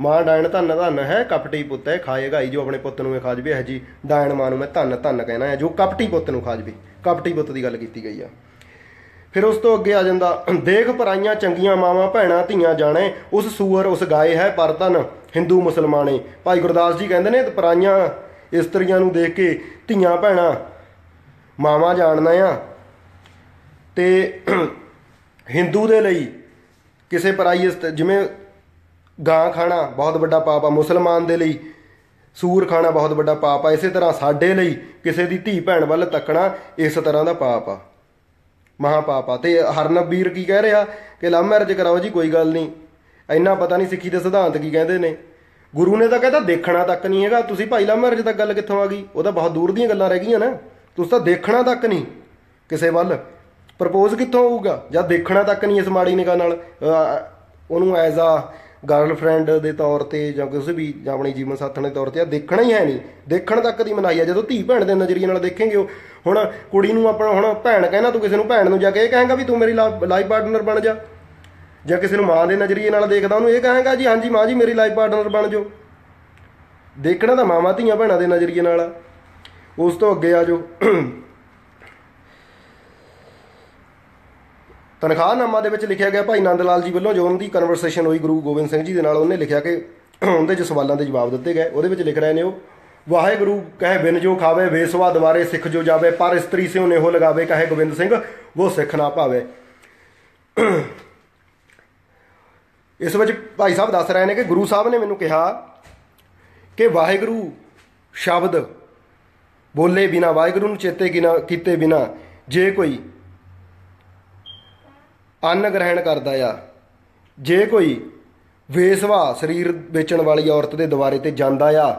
ਮਾਂ ਡਾਇਣ ਧੰਨ ਧੰਨ ਹੈ, ਕਪਟੀ ਪੁੱਤ ਹੈ, ਖਾਏਗਾ ਹੀ ਜੋ ਆਪਣੇ ਪੁੱਤ ਨੂੰ ਇਹ ਖਾ ਜਵੇ ਹੈ ਜੀ ਡਾਇਣ ਮਾਂ ਨੂੰ ਮੈਂ ਧੰਨ ਧੰਨ ਕਹਿਣਾ ਹੈ, ਜੋ ਕਪਟੀ ਪੁੱਤ ਨੂੰ ਖਾ ਜਵੇ। ਕਪਟੀ ਬੁੱਤ ਦੀ ਗੱਲ ਕੀਤੀ ਗਈ ਆ। ਫਿਰ ਉਸ ਤੋਂ ਅੱਗੇ ਆ ਜਾਂਦਾ, ਦੇਖ ਪਰਾਈਆਂ ਚੰਗੀਆਂ ਮਾਵਾਂ, ਭੈਣਾਂ, ਧੀਆਂ ਜਾਣੇ, ਉਸ ਸੂਰ ਉਸ ਗਾਏ ਹੈ ਪਰਤਨ, ਹਿੰਦੂ ਮੁਸਲਮਾਨੇ ਭਾਈ ਗੁਰਦਾਸ ਜੀ ਕਹਿੰਦੇ ਨੇ, ਪਰਾਈਆਂ ਇਸਤਰੀਆਂ ਨੂੰ ਦੇਖ ਕੇ ਧੀਆਂ, ਭੈਣਾਂ, ਮਾਵਾਂ ਜਾਣਨਾ ਆ। ਤੇ ਹਿੰਦੂ ਦੇ ਲਈ ਕਿਸੇ ਪਰਾਈ ਇਸਤ, ਜਿਵੇਂ ਗਾਂ ਖਾਣਾ, ਬਹੁਤ ਵੱਡਾ ਪਾਪ ਆ। ਮੁਸਲਮਾਨ ਦੇ ਲਈ ਸੂਰ ਖਾਣਾ ਬਹੁਤ ਵੱਡਾ ਪਾਪ ਆ, ਇਸੇ ਤਰ੍ਹਾਂ ਸਾਡੇ ਲਈ ਕਿਸੇ ਦੀ ਧੀ ਭੈਣ ਵੱਲ ਤੱਕਣਾ ਇਸ ਤਰ੍ਹਾਂ ਦਾ ਪਾਪ ਆ। ਮਹਾ ਪਾਪ ਆ। ਤੇ ਹਰਨਬੀਰ ਕੀ ਕਹਿ ਰਿਹਾ? ਕਿ ਲਵ ਮੈਰਿਜ ਕਰਾਓ ਜੀ, ਕੋਈ ਗੱਲ ਨਹੀਂ। ਇੰਨਾ ਪਤਾ ਨਹੀਂ ਸਿੱਖੀ ਦੇ ਸਿਧਾਂਤ ਕੀ ਕਹਿੰਦੇ ਨੇ। ਗੁਰੂ ਨੇ ਤਾਂ ਕਹਿੰਦਾ ਦੇਖਣਾ ਤੱਕ ਨਹੀਂ ਹੈਗਾ। ਤੁਸੀਂ ਭਾਈ ਲਵ ਮੈਰਿਜ ਤੱਕ ਗੱਲ ਕਿੱਥੋਂ ਆ ਗਈ? ਉਹ ਤਾਂ ਬਹੁਤ ਦੂਰ ਦੀਆਂ ਗੱਲਾਂ ਰਹਿ ਗਈਆਂ ਨਾ। ਤੁਸੀਂ ਤਾਂ ਦੇਖਣਾ ਤੱਕ ਨਹੀਂ ਕਿਸੇ ਵੱਲ। ਪ੍ਰਪੋਜ਼ ਕਿੱਥੋਂ ਹੋਊਗਾ? ਜਾਂ ਦੇਖਣਾ ਤੱਕ ਨਹੀਂ ਇਸ ਮਾੜੀ ਨਿਗਾਹ ਨਾਲ? ਉਹਨੂੰ ਐਜ਼ ਆ ਗਰਲਫ੍ਰੈਂਡ ਦੇ ਤੌਰ ਤੇ ਜਾਂ ਕਿਸੇ ਵੀ ਜਾਂ ਆਪਣੀ ਜੀਵਨ ਸਾਥਣ ਦੇ ਤੌਰ ਤੇ ਆ, ਦੇਖਣਾ ਹੀ ਹੈ ਨਹੀਂ। ਦੇਖਣ ਤੱਕ ਦੀ ਮਨਾਈ ਆ। ਜਦੋਂ ਧੀ ਭੈਣ ਦੇ ਨਜ਼ਰੀਏ ਨਾਲ ਦੇਖेंगे ਉਹ, ਹੁਣ ਕੁੜੀ ਨੂੰ ਆਪਣਾ ਹੁਣ ਭੈਣ ਕਹਿਣਾ ਤੂੰ ਕਿਸੇ ਨੂੰ ਭੈਣ ਨੂੰ ਜਾ ਕੇ ਇਹ ਕਹੇਗਾ ਵੀ ਤੂੰ ਮੇਰੀ ਲਾਈਫ ਪਾਰਟਨਰ ਬਣ ਜਾ। ਜਾਂ ਕਿਸੇ ਨੂੰ ਮਾਂ ਦੇ ਨਜ਼ਰੀਏ ਨਾਲ ਦੇਖਦਾ, ਉਹਨੂੰ ਇਹ ਕਹੇਗਾ, ਜੀ, ਹਾਂਜੀ ਮਾਂ ਜੀ, ਮੇਰੀ ਲਾਈਫ ਪਾਰਟਨਰ ਬਣ ਜਾਓ। ਦੇਖਣਾ ਤਾਂ ਮਾਵਾਂ ਧੀਆਂ ਭੈਣਾਂ ਦੇ ਨਜ਼ਰੀਏ ਨਾਲ ਉਸ ਤੋਂ ਅੱਗੇ ਆ ਜਾਓ ਤਨਖਾਹਨਾਮਾ ਦੇ ਵਿੱਚ ਲਿਖਿਆ ਗਿਆ, ਭਾਈ ਨੰਦ ਲਾਲ ਜੀ ਵੱਲੋਂ ਜੋ ਉਹਨਾਂ ਦੀ ਕਨਵਰਸੇਸ਼ਨ ਹੋਈ, ਗੁਰੂ ਗੋਬਿੰਦ ਸਿੰਘ ਜੀ ਦੇ ਨਾਲ, ਉਹਨੇ ਲਿਖਿਆ ਕਿ ਉਹਦੇ ਚ ਸਵਾਲਾਂ ਦੇ ਜਵਾਬ ਦਿੱਤੇ ਗਏ, ਉਹਦੇ ਵਿੱਚ ਲਿਖ ਰਹੇ ਨੇ ਉਹ, ਵਾਹਿਗੁਰੂ ਕਹੇ ਬਿਨ ਜੋ ਖਾਵੇ ਵੇਸਵਾ ਦੁਆਰੇ ਸਿੱਖ ਜੋ ਜਾਵੇ, ਪਰ ਇਸਤਰੀ ਸਿਉ ਨੇਹੋ ਲਗਾਵੇ, ਕਹੇ ਗੋਬਿੰਦ ਸਿੰਘ ਉਹ ਸਿੱਖ ਨਾ ਭਾਵੇ। ਇਸ ਵਿੱਚ ਭਾਈ ਸਾਹਿਬ ਦੱਸ ਰਹੇ ਨੇ ਕਿ ਗੁਰੂ ਸਾਹਿਬ ਨੇ ਮੈਨੂੰ ਕਿਹਾ ਕਿ ਵਾਹਿਗੁਰੂ ਸ਼ਬਦ ਬੋਲੇ ਬਿਨਾ, ਵਾਹਿਗੁਰੂ ਨੂੰ ਚੇਤੇ ਕਿਨਾ ਕੀਤੇ ਬਿਨਾ, ਜੇ ਕੋਈ ਅੰਨ ਗ੍ਰਹਿਣ ਕਰਦਾ ਆ। ਜੇ ਕੋਈ ਵੇਸਵਾ ਸਰੀਰ ਵੇਚਣ ਵਾਲੀ ਔਰਤ ਦੇ ਦੁਆਰੇ ਤੇ ਜਾਂਦਾ ਆ,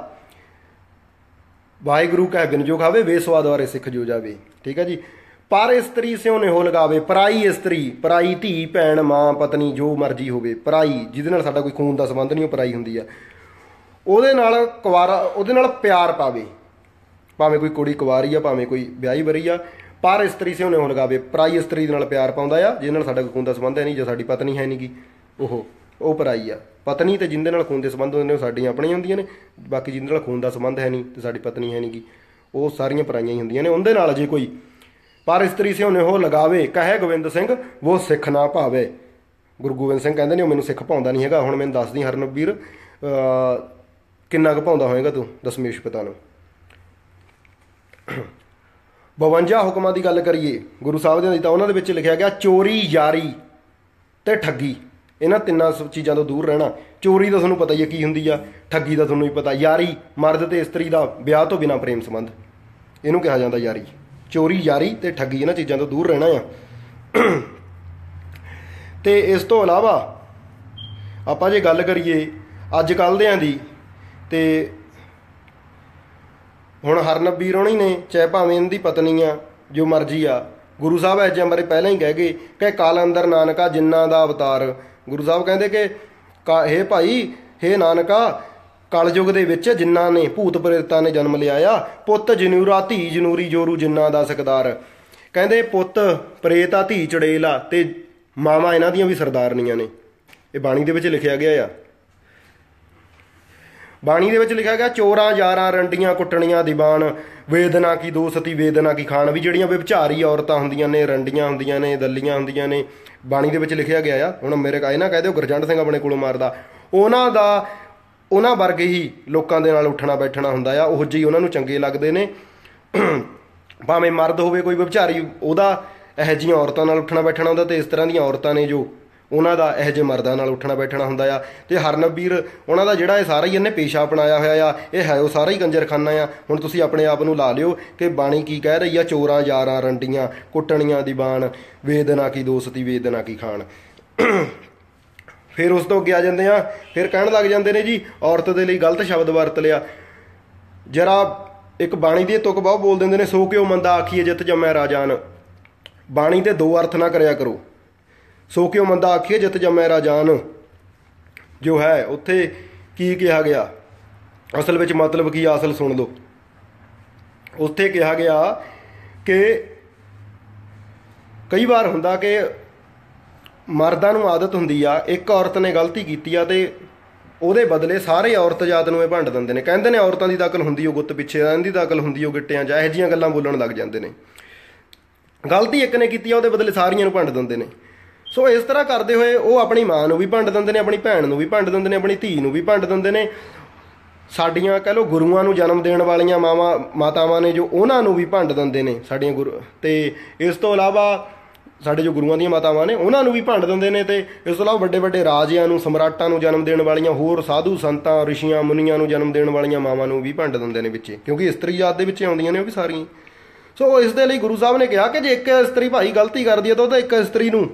ਵਾਹਿਗੁਰੂ ਕਹਿ ਬਿਨ ਜੋ ਖਾਵੇ, ਵੇਸਵਾ ਦੁਆਰੇ ਸਿੱਖ ਜੋ ਜਾਵੇ। ਠੀਕ ਹੈ ਜੀ? ਪਰ ਇਸਤਰੀ ਸਿਉ ਹੋ ਲਗਾਵੇ ਪਰਾਈ ਇਸਤਰੀ, ਪਰਾਈ ਧੀ, ਭੈਣ, ਮਾਂ, ਪਤਨੀ, ਜੋ ਮਰਜ਼ੀ ਹੋਵੇ, ਪਰਾਈ, ਜਿਹਦੇ ਨਾਲ ਸਾਡਾ ਕੋਈ ਖੂਨ ਦਾ ਸੰਬੰਧ ਨਹੀਂ, ਉਹ ਪਰਾਈ ਹੁੰਦੀ ਆ। ਉਹਦੇ ਨਾਲ ਕੁਵਾਰਾ, ਉਹਦੇ ਨਾਲ ਪਿਆਰ ਪਾਵੇ। ਭਾਵੇਂ ਕੋਈ ਕੁੜੀ ਕੁਵਾਰੀ ਆ, ਭਾਵੇਂ ਕੋਈ ਵਿਆਹੀ ਵਰੀ ਆ ਪਰ ਇਸਤਰੀ ਸੇ ਉਹ ਲਗਾਵੇ, ਪਰਾਈ ਇਸਤਰੀ ਦੇ ਨਾਲ ਪਿਆਰ ਪਾਉਂਦਾ ਆ, ਜਿਹਦੇ ਨਾਲ ਸਾਡਾ ਕੋਈ ਖੂਨ ਦਾ ਸੰਬੰਧ ਹੈ ਨਹੀਂ, ਜੋ ਸਾਡੀ ਪਤਨੀ ਹੈ ਨਹੀਂਗੀ। ਉਹ ਉਹ ਪਰਾਈ ਆ। ਪਤਨੀ ਤੇ ਜਿੰਦੇ ਨਾਲ ਖੂਨ ਦੇ ਸੰਬੰਧ ਹੁੰਦੇ ਨੇ, ਉਹ ਸਾਡੀਆਂ ਆਪਣੀਆਂ ਹੁੰਦੀਆਂ ਨੇ। ਬਾਕੀ ਜਿੰਦੇ ਨਾਲ ਖੂਨ ਦਾ ਸੰਬੰਧ ਹੈ ਨਹੀਂ ਤੇ ਸਾਡੀ ਪਤਨੀ ਹੈ ਨਹੀਂਗੀ। ਉਹ ਸਾਰੀਆਂ ਪਰਾਈਆਂ ਹੀ ਹੁੰਦੀਆਂ ਨੇ। ਉਹਦੇ ਨਾਲ ਜੇ ਕੋਈ ਪਰ ਇਸਤਰੀ ਸੇ ਉਹਨੇ ਉਹ ਲਗਾਵੇ, ਕਹੇ ਗੋਬਿੰਦ ਸਿੰਘ ਉਹ ਸਿੱਖ ਨਾ ਭਾਵੇ। ਗੁਰੂ ਗੋਬਿੰਦ ਸਿੰਘ ਕਹਿੰਦੇ ਨੇ, ਉਹ ਮੈਨੂੰ ਸਿੱਖ ਪਾਉਂਦਾ ਨਹੀਂ ਹੈਗਾ। ਹੁਣ ਮੈਨੂੰ ਦੱਸਦੀ ਹਰਨਬੀਰ ਕਿੰਨਾ ਕੁ ਪਾਉਂਦਾ ਹੋਏਗਾ ਤੂੰ? ਦਸਮੇਸ਼ ਪਿਤਾ ਨੂੰ। 52 ਹੁਕਮਾਂ ਦੀ ਗੱਲ ਕਰੀਏ, ਗੁਰੂ ਸਾਹਿਬ ਦੇ ਤਾਂ ਉਹਨਾਂ ਦੇ ਵਿੱਚ ਲਿਖਿਆ ਗਿਆ ਚੋਰੀ, ਯਾਰੀ ਤੇ ਠੱਗੀ। ਇਹਨਾਂ ਤਿੰਨਾਂ ਸ- ਚੀਜ਼ਾਂ ਤੋਂ ਦੂਰ ਰਹਿਣਾ। ਚੋਰੀ ਦਾ ਤੁਹਾਨੂੰ ਪਤਾ ਹੀ ਹੈ ਕੀ ਹੁੰਦੀ ਆ। ਠੱਗੀ ਦਾ ਤੁਹਾਨੂੰ ਹੀ ਪਤਾ। ਯਾਰੀ, ਮਰਦ ਤੇ ਇਸਤਰੀ ਦਾ ਵਿਆਹ ਤੋਂ ਬਿਨਾ ਪ੍ਰੇਮ ਸੰਬੰਧ। ਇਹਨੂੰ ਕਿਹਾ ਜਾਂਦਾ ਯਾਰੀ। ਚੋਰੀ, ਯਾਰੀ ਤੇ ਠੱਗੀ, ਇਹਨਾਂ ਚੀਜ਼ਾਂ ਤੋਂ ਦੂਰ ਰਹਿਣਾ ਆ। ਤੇ ਇਸ ਤੋਂ ਇਲਾਵਾ ਆਪਾਂ ਜੇ ਗੱਲ ਕਰੀਏ, ਅੱਜ ਕੱਲ੍ਹ ਦਿਆਂ ਦੀ, ਤੇ ਹੁਣ ਹਰਨਬੀਰ ਹੋਣੀ ਨੇ, ਚਾਹੇ ਭਾਵੇਂ ਇਹਨਾਂ ਦੀ ਪਤਨੀ ਆ, ਜੋ ਮਰਜ਼ੀ ਆ, ਗੁਰੂ ਸਾਹਿਬ ਐਜਾਂ ਬਾਰੇ ਪਹਿਲਾਂ ਹੀ ਕਹਿ ਗਏ ਕਿ ਕਾਲ ਅੰਦਰ ਨਾਨਕਾ ਜਿੰਨਾ ਦਾ ਅਵਤਾਰ। ਗੁਰੂ ਸਾਹਿਬ ਕਹਿੰਦੇ ਕਿ ਕਾ- ਹੇ ਭਾਈ, ਹੇ ਨਾਨਕਾ, ਕਲਯੁਗ ਦੇ ਵਿੱਚ ਜਿਨ੍ਹਾਂ ਨੇ ਭੂਤ ਪ੍ਰੇਤਾਂ ਨੇ ਜਨਮ ਲਿਆ ਆ, ਪੁੱਤ ਜਨੂਰਾ, ਧੀ ਜਨੂਰੀ ਜੋਰੂ ਜਿਨ੍ਹਾਂ ਦਾ ਸਕਦਾਰ। ਕਹਿੰਦੇ ਪੁੱਤ, ਪ੍ਰੇਤ ਆ ਧੀ ਚੜੇਲ ਆ ਤੇ ਮਾਵਾਂ ਇਹਨਾਂ ਦੀਆਂ ਵੀ ਸਰਦਾਰਨੀਆਂ ਨੇ। ਇਹ ਬਾਣੀ ਦੇ ਵਿੱਚ ਲਿਖਿਆ ਗਿਆ ਆ। ਬਾਣੀ ਦੇ ਵਿੱਚ ਲਿਖਿਆ ਗਿਆ, ਚੋਰਾਂ, ਯਾਰਾਂ, ਰੰਡੀਆਂ, ਕੁੱਟਣੀਆਂ ਦੀਵਾਨ ਵੇਦਨਾ ਕੀ ਦੋਸਤੀ ਵੇਦਨਾ ਕੀ ਖਾਣ ਵੀ ਜਿਹੜੀਆਂ ਵਿਭਚਾਰੀ ਔਰਤਾਂ ਹੁੰਦੀਆਂ ਨੇ, ਰੰਡੀਆਂ ਹੁੰਦੀਆਂ ਨੇ, ਦੱਲੀਆਂ ਹੁੰਦੀਆਂ ਨੇ, ਬਾਣੀ ਦੇ ਵਿੱਚ ਲਿਖਿਆ ਗਿਆ ਆ, ਹੁਣ ਮੇਰੇ ਕਾਇ ਨਾ ਕਹਿ ਦਿਓ, ਗੁਰਜੰਟ ਸਿੰਘ ਆਪਣੇ ਕੋਲੋਂ ਮਾਰਦਾ। ਉਹਨਾਂ ਦਾ, ਉਹਨਾਂ ਵਰਗੇ ਹੀ ਲੋਕਾਂ ਦੇ ਨਾਲ ਉੱਠਣਾ ਬੈਠਣਾ ਹੁੰਦਾ ਆ, ਉਹ ਜਿਹੀ ਉਹਨਾਂ ਨੂੰ ਚੰਗੇ ਲੱਗਦੇ ਨੇ। ਭਾਵੇਂ ਮਰਦ ਹੋਵੇ, ਕੋਈ ਵਿਭਚਾਰੀ, ਉਹਦਾ ਇਹੋ ਜਿਹੀਆਂ ਔਰਤਾਂ ਨਾਲ ਉੱਠਣਾ ਬੈਠਣਾ ਹੁੰਦਾ ਤੇ ਇਸ ਤਰ੍ਹਾਂ ਦੀਆਂ ਔਰਤਾਂ ਨੇ ਜੋ ਉਹਨਾਂ ਦਾ ਇਹੋ ਜਿਹੇ ਮਰਦਾਂ ਨਾਲ ਉੱਠਣਾ ਬੈਠਣਾ ਹੁੰਦਾ ਆ। ਤੇ ਹਰਨਬੀਰ ਉਹਨਾਂ ਦਾ ਜਿਹੜਾ ਇਹ ਸਾਰਾ ਹੀ ਇਹਨੇ ਪੇਸ਼ਾ ਅਪਣਾਇਆ ਹੋਇਆ ਆ, ਇਹ ਹੈ ਉਹ ਸਾਰਾ ਹੀ ਕੰਜਰਖਾਨਾ ਆ। ਹੁਣ ਤੁਸੀਂ ਆਪਣੇ ਆਪ ਨੂੰ ਲਾ ਲਿਓ ਕਿ ਬਾਣੀ ਕੀ ਕਹਿ ਰਹੀ ਆ? ਚੋਰਾਂ, ਯਾਰਾਂ, ਰੰਡੀਆਂ, ਕੁੱਟਣੀਆਂ ਦੀ ਬਾਣ, ਵੇਦਨਾ ਕੀ ਦੋਸਤੀ ਵੇਦਨਾ ਕੀ ਖਾਣ। ਫਿਰ ਉਸ ਤੋਂ ਅੱਗੇ ਆ ਜਾਂਦੇ ਆ, ਫਿਰ ਕਹਿਣ ਲੱਗ ਜਾਂਦੇ ਨੇ ਜੀ, ਔਰਤ ਦੇ ਲਈ ਗਲਤ ਸ਼ਬਦ ਵਰਤ ਲਿਆ। ਜਰਾ ਇੱਕ ਬਾਣੀ ਦੀ ਤੁਕ ਬਹੁਤ ਬੋਲ ਦਿੰਦੇ ਨੇ, ਸੋ ਕਿਉ ਮੰਦਾ ਆਖੀਏ ਜਿਤ ਜਮੈ ਰਾਜਾਨ। ਬਾਣੀ ਤੇ ਦੋ ਅਰਥ ਨਾ ਕਰਿਆ ਕਰੋ। ਸੋ ਕਿਉ ਮੰਦਾ ਆਖੀਏ ਜਿਤ ਜਮੈ ਰਾਜਾਨ? ਜੋ ਹੈ ਉੱਥੇ ਕੀ ਕਿਹਾ ਗਿਆ? ਅਸਲ ਵਿੱਚ ਮਤਲਬ ਕੀ ਆ, ਅਸਲ ਸੁਣ ਲਓ। ਉੱਥੇ ਕਿਹਾ ਗਿਆ ਕਿ ਕਈ ਵਾਰ ਹੁੰਦਾ ਕਿ ਮਰਦਾਂ ਨੂੰ ਆਦਤ ਹੁੰਦੀ ਆ ਇੱਕ ਔਰਤ ਨੇ ਗਲਤੀ ਕੀਤੀ ਆ ਤੇ ਉਹਦੇ ਬਦਲੇ ਸਾਰੇ ਔਰਤ ਜਾਤ ਨੂੰ ਇਹ ਭੰਡ ਦਿੰਦੇ ਨੇ। ਕਹਿੰਦੇ ਨੇ ਔਰਤਾਂ ਦੀ ਦਕਲ ਹੁੰਦੀ ਉਹ ਗੁੱਤ ਪਿੱਛੇ ਇਹਨਾਂ ਦੀ ਦਕਲ ਹੁੰਦੀ ਉਹ ਗਿੱਟਿਆਂ ਜਾਂ ਇਹੋ ਜਿਹੀਆਂ ਗੱਲਾਂ ਬੋਲਣ ਲੱਗ ਜਾਂਦੇ ਨੇ। ਗਲਤੀ ਇੱਕ ਨੇ ਕੀਤੀ ਆ ਉਹਦੇ ਬਦਲੇ ਸਾਰੀਆਂ ਨੂੰ ਭੰਡ ਦਿੰਦੇ ਨੇ। ਸੋ ਇਸ ਤਰ੍ਹਾਂ ਕਰਦੇ ਹੋਏ ਉਹ ਆਪਣੀ ਮਾਂ ਨੂੰ ਵੀ ਭੰਡ ਦਿੰਦੇ ਨੇ, ਆਪਣੀ ਭੈਣ ਨੂੰ ਵੀ ਭੰਡ ਦਿੰਦੇ ਨੇ, ਆਪਣੀ ਧੀ ਨੂੰ ਵੀ ਭੰਡ ਦਿੰਦੇ ਨੇ। ਸਾਡੀਆਂ ਕਹ ਲੋ ਗੁਰੂਆਂ ਨੂੰ ਜਨਮ ਦੇਣ ਵਾਲੀਆਂ ਮਾਵਾਂ, ਮਾਤਾਵਾਂ ਨੇ ਜੋ ਉਹਨਾਂ ਨੂੰ ਵੀ ਭੰਡ ਦਿੰਦੇ ਨੇ, ਸਾਡੀਆਂ ਗੁਰੂ ਤੇ ਇਸ ਤੋਂ ਇਲਾਵਾ ਸਾਡੇ ਜੋ ਗੁਰੂਆਂ ਦੀਆਂ ਮਾਤਾਵਾਂ ਨੇ, ਉਹਨਾਂ ਨੂੰ ਵੀ ਭੰਡ ਦਿੰਦੇ ਨੇ ਤੇ ਇਸ ਤੋਂ ਇਲਾਵਾ ਵੱਡੇ ਵੱਡੇ ਰਾਜਿਆਂ ਨੂੰ, ਸਮਰਾਟਾਂ ਨੂੰ ਜਨਮ ਦੇਣ ਵਾਲੀਆਂ, ਹੋਰ ਸਾਧੂ ਸੰਤਾਂ, ਰਿਸ਼ੀਆਂ, ਮੁਨੀਆਂ ਨੂੰ ਜਨਮ ਦੇਣ ਵਾਲੀਆਂ ਮਾਵਾਂ ਨੂੰ ਵੀ ਭੰਡ ਦਿੰਦੇ ਨੇ ਵਿੱਚ, ਕਿਉਂਕਿ ਇਸਤਰੀ ਜਾਤ ਦੇ ਵਿੱਚ ਆਉਂਦੀਆਂ ਨੇ ਉਹ ਵੀ ਸਾਰੀਆਂ। ਸੋ ਇਸ ਦੇ ਲਈ ਗੁਰੂ ਸਾਹਿਬ ਨੇ ਕਿਹਾ ਕਿ ਜੇ ਇੱਕ ਇਸਤਰੀ ਭਾਈ ਗਲਤੀ ਕਰਦੀ ਹੈ ਤਾਂ ਉਹ ਤਾਂ ਇੱਕ ਇਸਤਰੀ ਨੂੰ